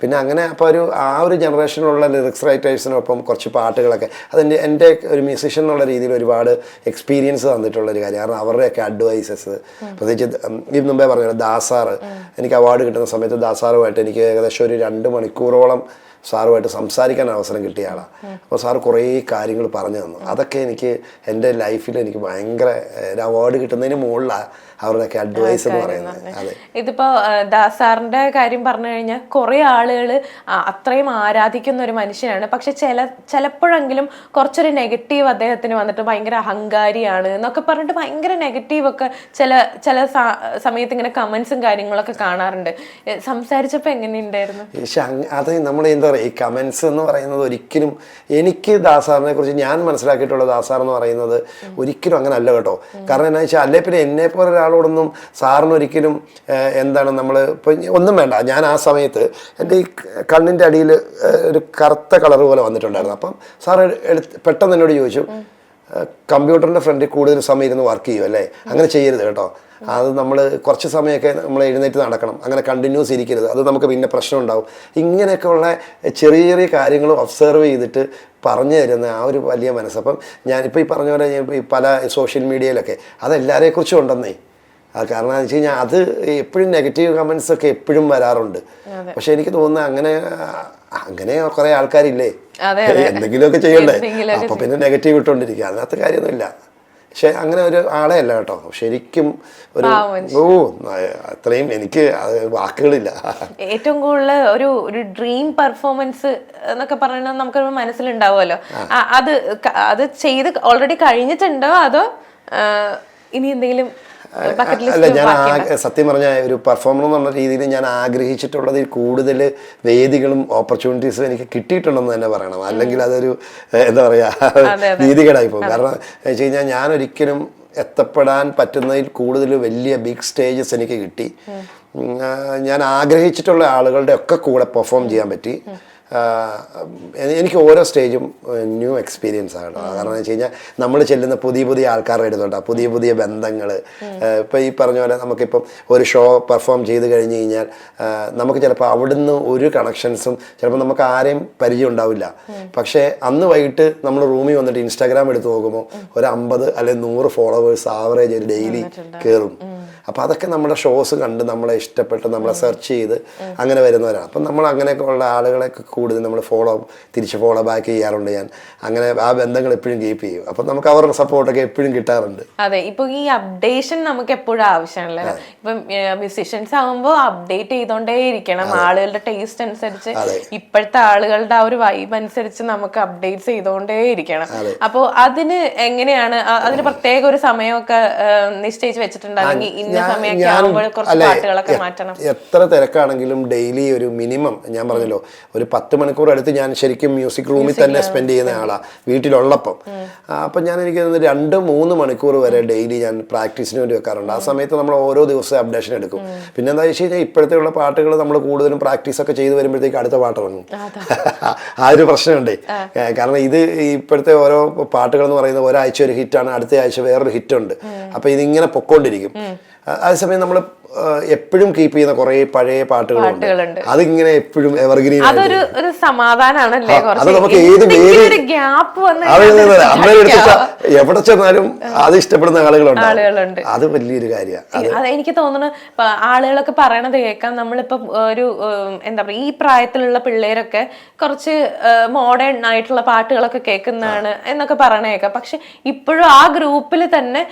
പിന്നെ അങ്ങനെ അപ്പോൾ ഒരു ആ ഒരു ജനറേഷനിലുള്ള ലിറിക്സ് റൈറ്റേഴ്സിനൊപ്പം കുറച്ച് പാട്ടുകളൊക്കെ അതെന്റെ എന്റെ ഒരു മ്യൂസിഷ്യൻ എന്നുള്ള രീതിയിൽ ഒരുപാട് എക്സ്പീരിയൻസ് തന്നിട്ടുള്ള ഒരു കാര്യം. കാരണം അവരുടെയൊക്കെ അഡ്വൈസസ് പ്രത്യേകിച്ച് ഈ മുമ്പേ പറഞ്ഞു ദാസാറ്. എനിക്ക് അവാർഡ് കിട്ടുന്ന സമയത്ത് ദാസാറുമായിട്ട് എനിക്ക് ഏകദേശം ഒരു രണ്ട് മണിക്കൂറോളം സാറുമായിട്ട് സംസാരിക്കാൻ അവസരം കിട്ടിയ ആളാണ് അപ്പോൾ സാർ കുറേ കാര്യങ്ങൾ പറഞ്ഞു തന്നു. അതൊക്കെ എനിക്ക് എന്റെ ലൈഫിൽ എനിക്ക് ഭയങ്കര ഒരു അവാർഡ് കിട്ടുന്നതിന് മുകളിലാണ് അവരുടെയൊക്കെ അഡ്വൈസ് എന്ന് പറയുന്നത്. അതെ. ഇതിപ്പോ ദാസ് സാറിന്റെ കാര്യം പറഞ്ഞു കഴിഞ്ഞാൽ കുറെ ആളുകൾ അത്രയും ആരാധിക്കുന്ന ഒരു മനുഷ്യനാണ്. പക്ഷെ ചില ചിലപ്പോഴെങ്കിലും കുറച്ചൊരു നെഗറ്റീവ് അദ്ദേഹത്തിന് വന്നിട്ട് ഭയങ്കര അഹങ്കാരിയാണ് എന്നൊക്കെ പറഞ്ഞിട്ട് ഭയങ്കര നെഗറ്റീവ് ഒക്കെ ചില ചില സമയത്ത് ഇങ്ങനെ കമന്റ്സും കാര്യങ്ങളൊക്കെ കാണാറുണ്ട്. സംസാരിച്ചപ്പോൾ സംസാരിച്ചപ്പോ എങ്ങനെയുണ്ടായിരുന്നു പക്ഷെ അത് നമ്മൾ എന്താ ഈ കമൻസ് എന്ന് പറയുന്നത് ഒരിക്കലും എനിക്ക് ദാസാറിനെ കുറിച്ച് ഞാൻ മനസ്സിലാക്കിയിട്ടുള്ള ദാസാർ എന്ന് പറയുന്നത് ഒരിക്കലും അങ്ങനെ അല്ല കേട്ടോ. കാരണം എന്നാ വെച്ചാൽ അല്ലെ പിന്നെ എന്നെ പോലെ ഒരാളോടൊന്നും സാറിന് ഒരിക്കലും എന്താണ് നമ്മൾ ഇപ്പം ഒന്നും വേണ്ട. ഞാൻ ആ സമയത്ത് എന്റെ ഈ കണ്ണിന്റെ അടിയിൽ ഒരു കറുത്ത കളർ പോലെ വന്നിട്ടുണ്ടായിരുന്നു. അപ്പം സാർ എടുത്ത് പെട്ടെന്ന് എന്നോട് ചോദിച്ചു കമ്പ്യൂട്ടറിന്റെ ഫ്രണ്ടിൽ കൂടുതൽ സമയം ഇരുന്ന് വർക്ക് ചെയ്യും അല്ലേ? അങ്ങനെ ചെയ്യരുത് കേട്ടോ. അത് നമ്മൾ കുറച്ച് സമയമൊക്കെ നമ്മൾ എഴുന്നേറ്റ് നടക്കണം. അങ്ങനെ കണ്ടിന്യൂസ് ഇരിക്കരുത്. അത് നമുക്ക് പിന്നെ പ്രശ്നം ഉണ്ടാവും ഇങ്ങനെയൊക്കെ ഉള്ള ചെറിയ ചെറിയ കാര്യങ്ങൾ ഒബ്സർവ് ചെയ്തിട്ട് പറഞ്ഞു തരുന്ന ആ ഒരു വലിയ മനസ്സപ്പം ഞാനിപ്പോൾ ഈ പറഞ്ഞ പോലെ ഞാൻ പല സോഷ്യൽ മീഡിയയിലൊക്കെ അതെല്ലാവരെക്കുറിച്ചും ഉണ്ടെന്നേ. കാരണം എന്ന് വെച്ച് കഴിഞ്ഞാൽ അത് എപ്പോഴും നെഗറ്റീവ് കമൻസ് ഒക്കെ എപ്പോഴും വരാറുണ്ട്. പക്ഷെ എനിക്ക് തോന്നുന്നത് അങ്ങനെ അങ്ങനെ കുറെ ആൾക്കാരില്ലേ? എന്തെങ്കിലുമൊക്കെ ചെയ്യണ്ടേ? അപ്പൊ പിന്നെ നെഗറ്റീവ് ഇട്ടുകൊണ്ടിരിക്കുക. അതിനകത്ത് കാര്യമൊന്നുമില്ല. പക്ഷെ അങ്ങനെ ഒരു ആളെ അല്ല കേട്ടോ. ശരിക്കും ഒരു ഓ അത്രയും എനിക്ക് വാക്കുകളില്ല. ഏറ്റവും കൂടുതൽ ഒരു ഒരു ഡ്രീം പെർഫോമൻസ് എന്നൊക്കെ പറയുന്നത് നമുക്ക് മനസ്സിലുണ്ടാവുമല്ലോ. അത് അത് ചെയ്ത് ഓൾറെഡി കഴിഞ്ഞിട്ടുണ്ടോ? അതോ ഇനി എന്തെങ്കിലും അല്ല ഞാൻ സത്യം പറഞ്ഞ ഒരു പെർഫോമർ എന്നുള്ള രീതിയിൽ ഞാൻ ആഗ്രഹിച്ചിട്ടുള്ളതിൽ കൂടുതൽ വേദികളും ഓപ്പർച്യൂണിറ്റീസും എനിക്ക് കിട്ടിയിട്ടുണ്ടെന്ന് തന്നെ പറയണം. അല്ലെങ്കിൽ അതൊരു എന്താ പറയുക രീതികേടായി പോകും കാരണം വെച്ച് കഴിഞ്ഞാൽ ഞാൻ ഒരിക്കലും എത്തപ്പെടാൻ പറ്റുന്നതിൽ കൂടുതൽ വലിയ ബിഗ് സ്റ്റേജസ് എനിക്ക് കിട്ടി. ഞാൻ ആഗ്രഹിച്ചിട്ടുള്ള ആളുകളുടെ ഒക്കെ കൂടെ പെർഫോം ചെയ്യാൻ പറ്റി. എനിക്ക് ഓരോ സ്റ്റേജും ന്യൂ എക്സ്പീരിയൻസ് ആണ് കാരണം എന്ന് വെച്ച് കഴിഞ്ഞാൽ നമ്മൾ ചെല്ലുന്ന പുതിയ പുതിയ ആൾക്കാരുടെ അടുത്തോട്ടാണ് പുതിയ പുതിയ ബന്ധങ്ങൾ ഇപ്പം ഈ പറഞ്ഞ പോലെ നമുക്കിപ്പം ഒരു ഷോ പെർഫോം ചെയ്ത് കഴിഞ്ഞ് കഴിഞ്ഞാൽ നമുക്ക് ചിലപ്പോൾ അവിടുന്ന് ഒരു കണക്ഷൻസും ചിലപ്പോൾ നമുക്ക് ആരെയും പരിചയം ഉണ്ടാവില്ല. പക്ഷേ അന്ന് വൈകിട്ട് നമ്മൾ റൂമിൽ വന്നിട്ട് ഇൻസ്റ്റാഗ്രാം എടുത്ത് നോക്കുമ്പോൾ ഒരു അമ്പത് അല്ലെങ്കിൽ നൂറ് ഫോളോവേഴ്സ് ആവറേജ് ഒരു ഡെയിലി കയറും അപ്പോൾ അതൊക്കെ നമ്മുടെ ഷോസ് കണ്ട് നമ്മളെ ഇഷ്ടപ്പെട്ട് നമ്മളെ സെർച്ച് ചെയ്ത് അങ്ങനെ വരുന്നവരാണ് അപ്പം നമ്മൾ അങ്ങനെയൊക്കെ ഉള്ള ആളുകളെയൊക്കെ കൂടുതൽ നമ്മൾ ഫോളോ തിരിച്ച് ഫോളോ ബാക്ക് ചെയ്യാറുണ്ട് ഞാൻ. അങ്ങനെ ആ ബന്ധങ്ങൾ എപ്പോഴും കീപ്പ് ചെയ്യും. അപ്പം നമുക്ക് അവരുടെ സപ്പോർട്ടൊക്കെ എപ്പോഴും കിട്ടാറുണ്ട്. അതെ ഇപ്പൊ ഈ അപ്ഡേഷൻ നമുക്ക് എപ്പോഴും ആവശ്യമാണല്ലോ. ഇപ്പം മ്യൂസിഷ്യൻസ് ആകുമ്പോൾ അപ്ഡേറ്റ് ചെയ്തോണ്ടേ ഇരിക്കണം. ആളുകളുടെ ടേസ്റ്റ് അനുസരിച്ച് ഇപ്പോഴത്തെ ആളുകളുടെ ആ ഒരു വൈബ് അനുസരിച്ച് നമുക്ക് അപ്ഡേറ്റ് ചെയ്തോണ്ടേ ഇരിക്കണം. അപ്പോൾ അതിന് എങ്ങനെയാണ് അതിന് പ്രത്യേക ഒരു സമയമൊക്കെ നിശ്ചയിച്ച് വെച്ചിട്ടുണ്ടെങ്കിൽ ഇന്ന സമയം സമയമൊക്കെ ആകുമ്പോൾ കുറച്ച് പാട്ടുകളൊക്കെ മാറ്റണം. എത്ര തിരക്കാണെങ്കിലും ഡെയിലി ഒരു മിനിമം ഞാൻ പറഞ്ഞല്ലോ ഒരു പത്ത് മണിക്കൂർ അടുത്ത് ഞാൻ ശരിക്കും മ്യൂസിക് റൂമിൽ തന്നെ സ്പെൻഡ് ചെയ്യുന്ന ആളാണ് വീട്ടിലുള്ളപ്പം. അപ്പം ഞാൻ എനിക്ക് രണ്ട് മൂന്ന് മണിക്കൂർ വരെ ഡെയിലി ഞാൻ പ്രാക്ടീസിന് വേണ്ടി വെക്കാറുണ്ട്. ആ സമയത്ത് നമ്മൾ ഓരോ ദിവസവും അപ്ഡേഷൻ എടുക്കും. പിന്നെ എന്താ വെച്ച് കഴിഞ്ഞാൽ ഇപ്പോഴത്തെ ഉള്ള പാട്ടുകൾ നമ്മൾ കൂടുതലും പ്രാക്ടീസ് ഒക്കെ ചെയ്ത് വരുമ്പോഴത്തേക്ക് അടുത്ത പാട്ട് ഇറങ്ങും <laughs> ആ ഒരു പ്രശ്നമുണ്ട്. കാരണം ഇത് ഇപ്പോഴത്തെ ഓരോ പാട്ടുകൾ എന്ന് പറയുന്നത് ഒരാഴ്ച ഒരു ഹിറ്റാണ് അടുത്ത ആഴ്ച വേറൊരു ഹിറ്റുണ്ട് ഉണ്ട്. അപ്പൊ ഇതിങ്ങനെ പൊക്കോണ്ടിരിക്കും. അതേസമയം നമ്മൾ എപ്പോഴും കീപ്പ് ചെയ്യുന്ന കുറെ പഴയ പാട്ടുകളുണ്ട്. അതിങ്ങനെ എപ്പോഴും എവർഗ്രീൻ അതൊരു ഒരു സമാധാനാണല്ലേ ആ, അത് നമുക്ക് ഏത് ഗ്യാപ്പ് എവിടെ ചെന്നാലും അത് ഇഷ്ടപ്പെടുന്ന ആളുകളുണ്ട്. ആളുകളുണ്ട്. അത് വലിയൊരു കാര്യമാണ് എനിക്ക് തോന്നുന്നു ആളുകളൊക്കെ പറയണത് കേൾക്കാം. നമ്മളിപ്പോ ഒരു എന്താ പറയുക ഈ പ്രായത്തിലുള്ള പിള്ളേരൊക്കെ കുറച്ച് മോഡേൺ ആയിട്ടുള്ള പാട്ടുകളൊക്കെ കേൾക്കുന്നതാണ് എന്നൊക്കെ പറയണ കേൾക്കാം. പക്ഷെ ഇപ്പോഴും ആ ഗ്രൂപ്പിൽ തന്നെ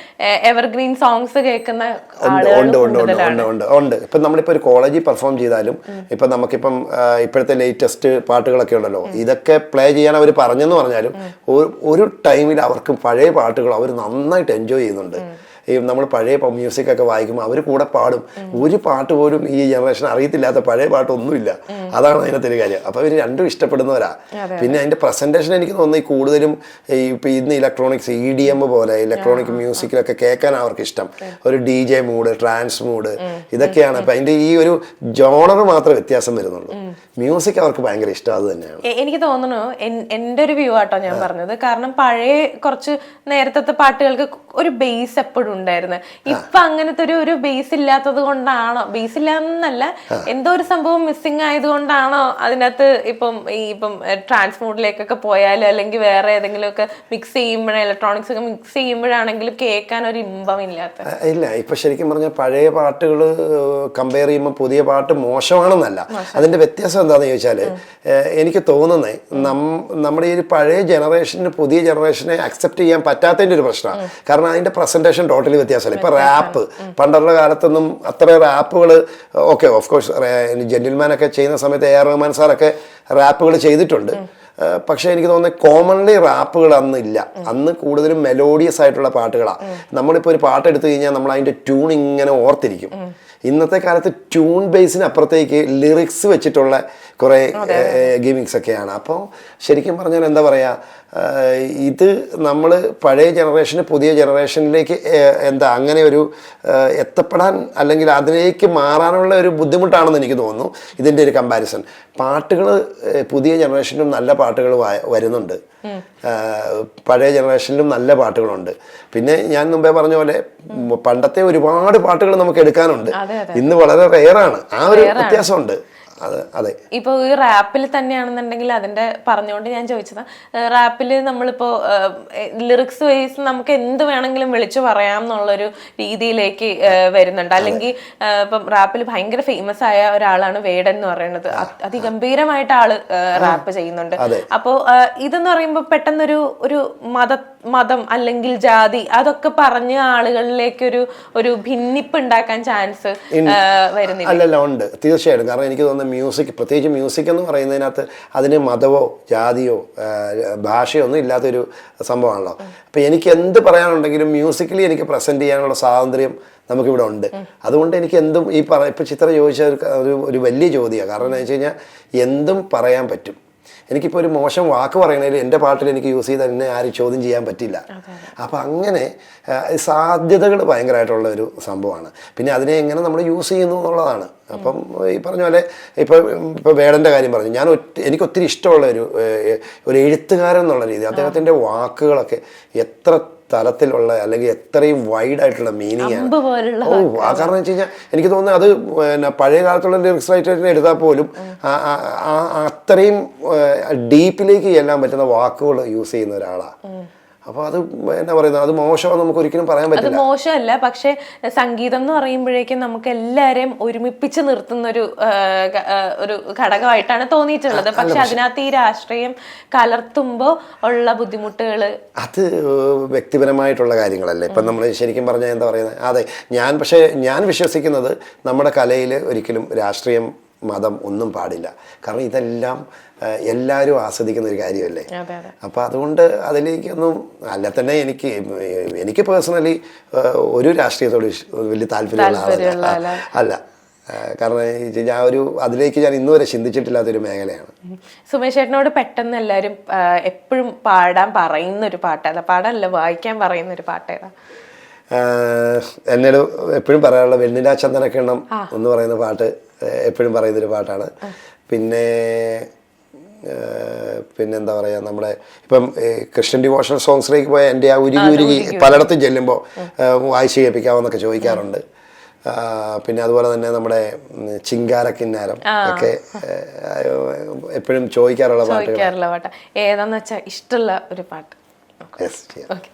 എവർഗ്രീൻ സോങ്സ് കേൾക്കുന്ന ആളുകൾ ഉണ്ട് ഉണ്ട് ഉണ്ട്. ഇപ്പൊ നമ്മളിപ്പോൾ ഒരു കോളേജിൽ പെർഫോം ചെയ്താലും ഇപ്പം നമുക്കിപ്പം ഇപ്പോഴത്തെ ലേറ്റസ്റ്റ് പാട്ടുകളൊക്കെ ഉണ്ടല്ലോ. ഇതൊക്കെ പ്ലേ ചെയ്യാൻ അവർ പറഞ്ഞെന്ന് പറഞ്ഞാലും ഒരു- ഒരു ടൈമിൽ അവർക്ക് പഴയ പാട്ടുകൾ അവർ നന്നായിട്ട് എൻജോയ് ചെയ്യുന്നുണ്ട്. ഈ നമ്മൾ പഴയ മ്യൂസിക് ഒക്കെ വായിക്കുമ്പോൾ അവർ കൂടെ പാടും. ഒരു പാട്ട് പോലും ഈ ജനറേഷൻ അറിയത്തില്ലാത്ത പഴയ പാട്ടൊന്നുമില്ല. അതാണ് അതിനകത്ത് ഒരു കാര്യം. അപ്പോൾ ഇവർ രണ്ടും ഇഷ്ടപ്പെടുന്നവരാ. പിന്നെ അതിന്റെ പ്രസന്റേഷൻ എനിക്ക് തോന്നുന്നു ഈ കൂടുതലും ഈ ഇപ്പം ഇന്ന് ഇലക്ട്രോണിക്സ് ഇ ഡി എം പോലെ ഇലക്ട്രോണിക് മ്യൂസിക്കിലൊക്കെ കേൾക്കാൻ അവർക്ക് ഇഷ്ടം ഒരു D J mood trance mood ഇതൊക്കെയാണ്. അപ്പം അതിന്റെ ഈ ഒരു ജോണർ മാത്രം വ്യത്യാസം വരുന്നുള്ളൂ. മ്യൂസിക് അവർക്ക് ഭയങ്കര ഇഷ്ടം അത് തന്നെയാണ്. എനിക്ക് തോന്നുന്നു എൻ- എന്റെ ഒരു വ്യൂ ആട്ടോ ഞാൻ പറഞ്ഞത്. കാരണം പഴയ കുറച്ച് നേരത്തെ പാട്ടുകൾക്ക് ഒരു ബേസ് എപ്പോഴും ഉണ്ടായിരുന്നത് ഇപ്പൊ അങ്ങനത്തെ ഒരു ഒരു ബേസ് ഇല്ലാത്തത് കൊണ്ടാണോ? ബേസ് ഇല്ലാന്നല്ല എന്തോ ഒരു സംഭവം മിസ്സിംഗ് ആയതുകൊണ്ടാണോ അതിനകത്ത് ഇപ്പം ഈ ഇപ്പം ട്രാൻസ് മോഡിലേക്കൊക്കെ പോയാലും അല്ലെങ്കിൽ വേറെ ഏതെങ്കിലും ഒക്കെ മിക്സ് ചെയ്യുമ്പോഴേ ഇലക്ട്രോണിക്സ് ഒക്കെ മിക്സ് ചെയ്യുമ്പോഴാണെങ്കിലും കേൾക്കാൻ ഒരു ഇമ്പം ഇല്ലാത്ത. ഇല്ല. ഇപ്പൊ ശരിക്കും പറഞ്ഞാൽ പഴയ പാട്ടുകൾ കമ്പയർ ചെയ്യുമ്പോൾ പുതിയ പാട്ട് മോശമാണെന്നല്ല. അതിന്റെ വ്യത്യാസം എന്താണെന്ന് ചോദിച്ചാൽ എനിക്ക് തോന്നുന്നത് നമ്മുടെ ഈ പഴയ ജനറേഷന് പുതിയ ജനറേഷനെ അക്സെപ്റ്റ് ചെയ്യാൻ പറ്റാത്തതിന്റെ ഒരു പ്രശ്നമാണ് കാരണം അതിന്റെ പ്രസന്റേഷൻ ടോട്ടലി വ്യത്യാസമല്ല. ഇപ്പൊ റാപ്പ് പണ്ടുള്ള കാലത്തൊന്നും അത്ര റാപ്പുകൾ ഓക്കെ ഓഫ് കോഴ്സ് ജെന്റിൽമാൻ ഒക്കെ ചെയ്യുന്ന സമയത്ത് എ ആർ റഹ്മാൻ സാറൊക്കെ റാപ്പുകൾ ചെയ്തിട്ടുണ്ട്. പക്ഷേ എനിക്ക് തോന്നുന്നത് കോമൺലി റാപ്പുകൾ അന്ന് ഇല്ല. അന്ന് കൂടുതലും മെലോഡിയസ് ആയിട്ടുള്ള പാട്ടുകളാണ് നമ്മളിപ്പോൾ ഒരു പാട്ട് എടുത്തു കഴിഞ്ഞാൽ നമ്മൾ അതിന്റെ ട്യൂൺ ഇങ്ങനെ ഓർത്തിരിക്കും. ഇന്നത്തെ കാലത്ത് ട്യൂൺ ബേസിന് അപ്പുറത്തേക്ക് ലിറിക്സ് വെച്ചിട്ടുള്ള കുറേ ഗെയിമിങ്സ് ഒക്കെയാണ് അപ്പോൾ ശരിക്കും പറഞ്ഞാൽ എന്താ പറയുക ഇത് നമ്മൾ പഴയ ജനറേഷന് പുതിയ ജനറേഷനിലേക്ക് എന്താ അങ്ങനെ ഒരു എത്തപ്പെടാൻ അല്ലെങ്കിൽ അതിലേക്ക് മാറാനുള്ള ഒരു ബുദ്ധിമുട്ടാണെന്ന് എനിക്ക് തോന്നുന്നു ഇതിന്റെ ഒരു കമ്പാരിസൺ പാട്ടുകൾ പുതിയ ജനറേഷനിലും നല്ല പാട്ടുകൾ വരുന്നുണ്ട്. പഴയ ജനറേഷനിലും നല്ല പാട്ടുകളുണ്ട്. പിന്നെ ഞാൻ മുമ്പേ പറഞ്ഞ പോലെ പണ്ടത്തെ ഒരുപാട് പാട്ടുകൾ നമുക്ക് എടുക്കാനുണ്ട്. ഇന്ന് വളരെ റെയറാണ്. ആ ഒരു വ്യത്യാസമുണ്ട്. അത് അതെ. ഇപ്പൊ ഈ റാപ്പിൽ തന്നെയാണെന്നുണ്ടെങ്കിൽ അതിന്റെ പറഞ്ഞുകൊണ്ട് ഞാൻ ചോദിച്ചത്. റാപ്പിൽ നമ്മളിപ്പോ ലിറിക്സ് വൈസ് നമുക്ക് എന്ത് വേണമെങ്കിലും വിളിച്ചു പറയാം എന്നുള്ളൊരു രീതിയിലേക്ക് വരുന്നുണ്ട്. അല്ലെങ്കിൽ ഇപ്പം റാപ്പിൽ ഭയങ്കര ഫേമസ് ആയ ഒരാളാണ് വേടൻ എന്ന് പറയുന്നത്. അതിഗംഭീരമായിട്ട് ആൾ റാപ്പ് ചെയ്യുന്നുണ്ട്. അപ്പോൾ ഇതെന്ന് പറയുമ്പോൾ പെട്ടെന്നൊരു ഒരു മത മതം അല്ലെങ്കിൽ ജാതി അതൊക്കെ പറഞ്ഞ് ആളുകളിലേക്ക് ഒരു ഒരു ഭിന്നിപ്പ് ഉണ്ടാക്കാൻ ചാൻസ് വരുന്നില്ല. അല്ലല്ല ഉണ്ട്. തീർച്ചയായിട്ടും. കാരണം എനിക്ക് തോന്നുന്നത് മ്യൂസിക് പ്രത്യേകിച്ച് മ്യൂസിക് എന്ന് പറയുന്നതിനകത്ത് അതിന് മതമോ ജാതിയോ ഭാഷയോ ഒന്നും ഇല്ലാത്തൊരു സംഭവമാണല്ലോ. അപ്പം എനിക്ക് എന്ത് പറയാനുണ്ടെങ്കിലും മ്യൂസിക്കലി എനിക്ക് പ്രസന്റ് ചെയ്യാനുള്ള സ്വാതന്ത്ര്യം നമുക്കിവിടെ ഉണ്ട്. അതുകൊണ്ട് എനിക്ക് എന്തും ഈ പറ ഇപ്പം ചിത്രം ചോദിച്ച ഒരു ഒരു ഒരു വലിയ ചോദ്യമാണ്. കാരണം എന്ന് വെച്ച് കഴിഞ്ഞാൽ എന്തും പറയാൻ പറ്റും. എനിക്കിപ്പോൾ ഒരു മോശം വാക്ക് പറയണതിൽ എന്റെ പാട്ടിൽ എനിക്ക് യൂസ് ചെയ്ത് എന്നെ ആരും ചോദ്യം ചെയ്യാൻ പറ്റില്ല. അപ്പം അങ്ങനെ സാധ്യതകൾ ഭയങ്കരമായിട്ടുള്ള ഒരു സംഭവമാണ്. പിന്നെ അതിനെ എങ്ങനെ നമ്മൾ യൂസ് ചെയ്യുന്നു എന്നുള്ളതാണ്. അപ്പം ഈ പറഞ്ഞ പോലെ ഇപ്പോൾ ഇപ്പോൾ വേടന്റെ കാര്യം പറഞ്ഞു. ഞാൻ എനിക്ക് ഒത്തിരി ഇഷ്ടമുള്ള ഒരു ഒരു എഴുത്തുകാരൻ എന്നുള്ള രീതി അദ്ദേഹത്തിന്റെ വാക്കുകളൊക്കെ എത്ര തലത്തിലുള്ള അല്ലെങ്കിൽ എത്രയും വൈഡ് ആയിട്ടുള്ള മീനിങ് ആണ്. ഓ ആ കാരണം വെച്ച് കഴിഞ്ഞാൽ എനിക്ക് തോന്നുന്നത് അത് പിന്നെ പഴയ കാലത്തുള്ള ലിറിക്സ് റൈറ്ററിനെ എടുത്താൽ പോലും അത്രയും ഡീപ്പിലേക്ക് ചെല്ലാൻ പറ്റുന്ന വാക്കുകൾ യൂസ് ചെയ്യുന്ന ഒരാളാണ് അപ്പോൾ അത് എന്താ പറയുന്നത്? അത് മോശമാണ് നമുക്ക് ഒരിക്കലും പറയാൻ അത് പറ്റില്ല. മോശമല്ല. പക്ഷെ സംഗീതം എന്ന് പറയുമ്പോഴേക്കും നമുക്ക് എല്ലാരെയും ഒരുമിപ്പിച്ച് നിർത്തുന്ന ഒരു ഒരു ഘടകമായിട്ടാണ് തോന്നിയിട്ടുള്ളത്. പക്ഷെ അതിനകത്ത് ഈ രാഷ്ട്രീയം കലർത്തുമ്പോൾ ഉള്ള ബുദ്ധിമുട്ടുകൾ അത് വ്യക്തിപരമായിട്ടുള്ള കാര്യങ്ങളല്ലേ? ഇപ്പം നമ്മൾ ശരിക്കും പറഞ്ഞാൽ എന്താ പറയുന്നത് അതെ. ഞാൻ പക്ഷേ ഞാൻ വിശ്വസിക്കുന്നത് നമ്മുടെ കലയിൽ ഒരിക്കലും രാഷ്ട്രീയം മതം ഒന്നും പാടില്ല. കാരണം ഇതെല്ലാം എല്ലാവരും ആസ്വദിക്കുന്ന ഒരു കാര്യമല്ലേ? അപ്പോൾ അതുകൊണ്ട് അതിലേക്കൊന്നും അല്ല തന്നെ എനിക്ക് എനിക്ക് പേഴ്സണലി ഒരു രാഷ്ട്രീയത്തോട് വലിയ താല്പര്യമുള്ള ആളല്ല. അല്ല. കാരണം ഞാൻ ഒരു അതിലേക്ക് ഞാൻ ഇന്നുവരെ ചിന്തിച്ചിട്ടില്ലാത്തൊരു മേഖലയാണ്. സുമേഷ് ചേട്ടനോട് പെട്ടെന്ന് എല്ലാവരും എപ്പോഴും പാടാൻ പറയുന്ന ഒരു പാട്ടല്ല പാടല്ല പാടാനല്ല വായിക്കാൻ പറയുന്ന ഒരു പാട്ട് ഏതാ എന്നോട് എപ്പോഴും പറയാനുള്ള വെണ്ണിലാ ചന്ദനക്കിണ്ണം എന്ന് പറയുന്ന പാട്ട് എപ്പോഴും പറയുന്നൊരു പാട്ടാണ്. പിന്നെ പിന്നെന്താ പറയുക നമ്മുടെ ഇപ്പം കൃഷ്ണൻ ക്രിസ്ത്യൻ ഡിവോഷണൽ സോങ്സിലേക്ക് പോയ എന്റെ ആ ഉരുകി ഉരുകി പലയിടത്തും ചെല്ലുമ്പോൾ വായിച്ച് കേൾപ്പിക്കാമെന്നൊക്കെ ചോദിക്കാറുണ്ട്. പിന്നെ അതുപോലെ തന്നെ നമ്മുടെ ചിങ്കാര ചിങ്കാരക്കിന്നാരം ഒക്കെ എപ്പോഴും ചോദിക്കാറുള്ള പാട്ടുകൾ ഏതാന്ന് വെച്ചാൽ ഇഷ്ടമുള്ള ഒരു പാട്ട്. ഓക്കെ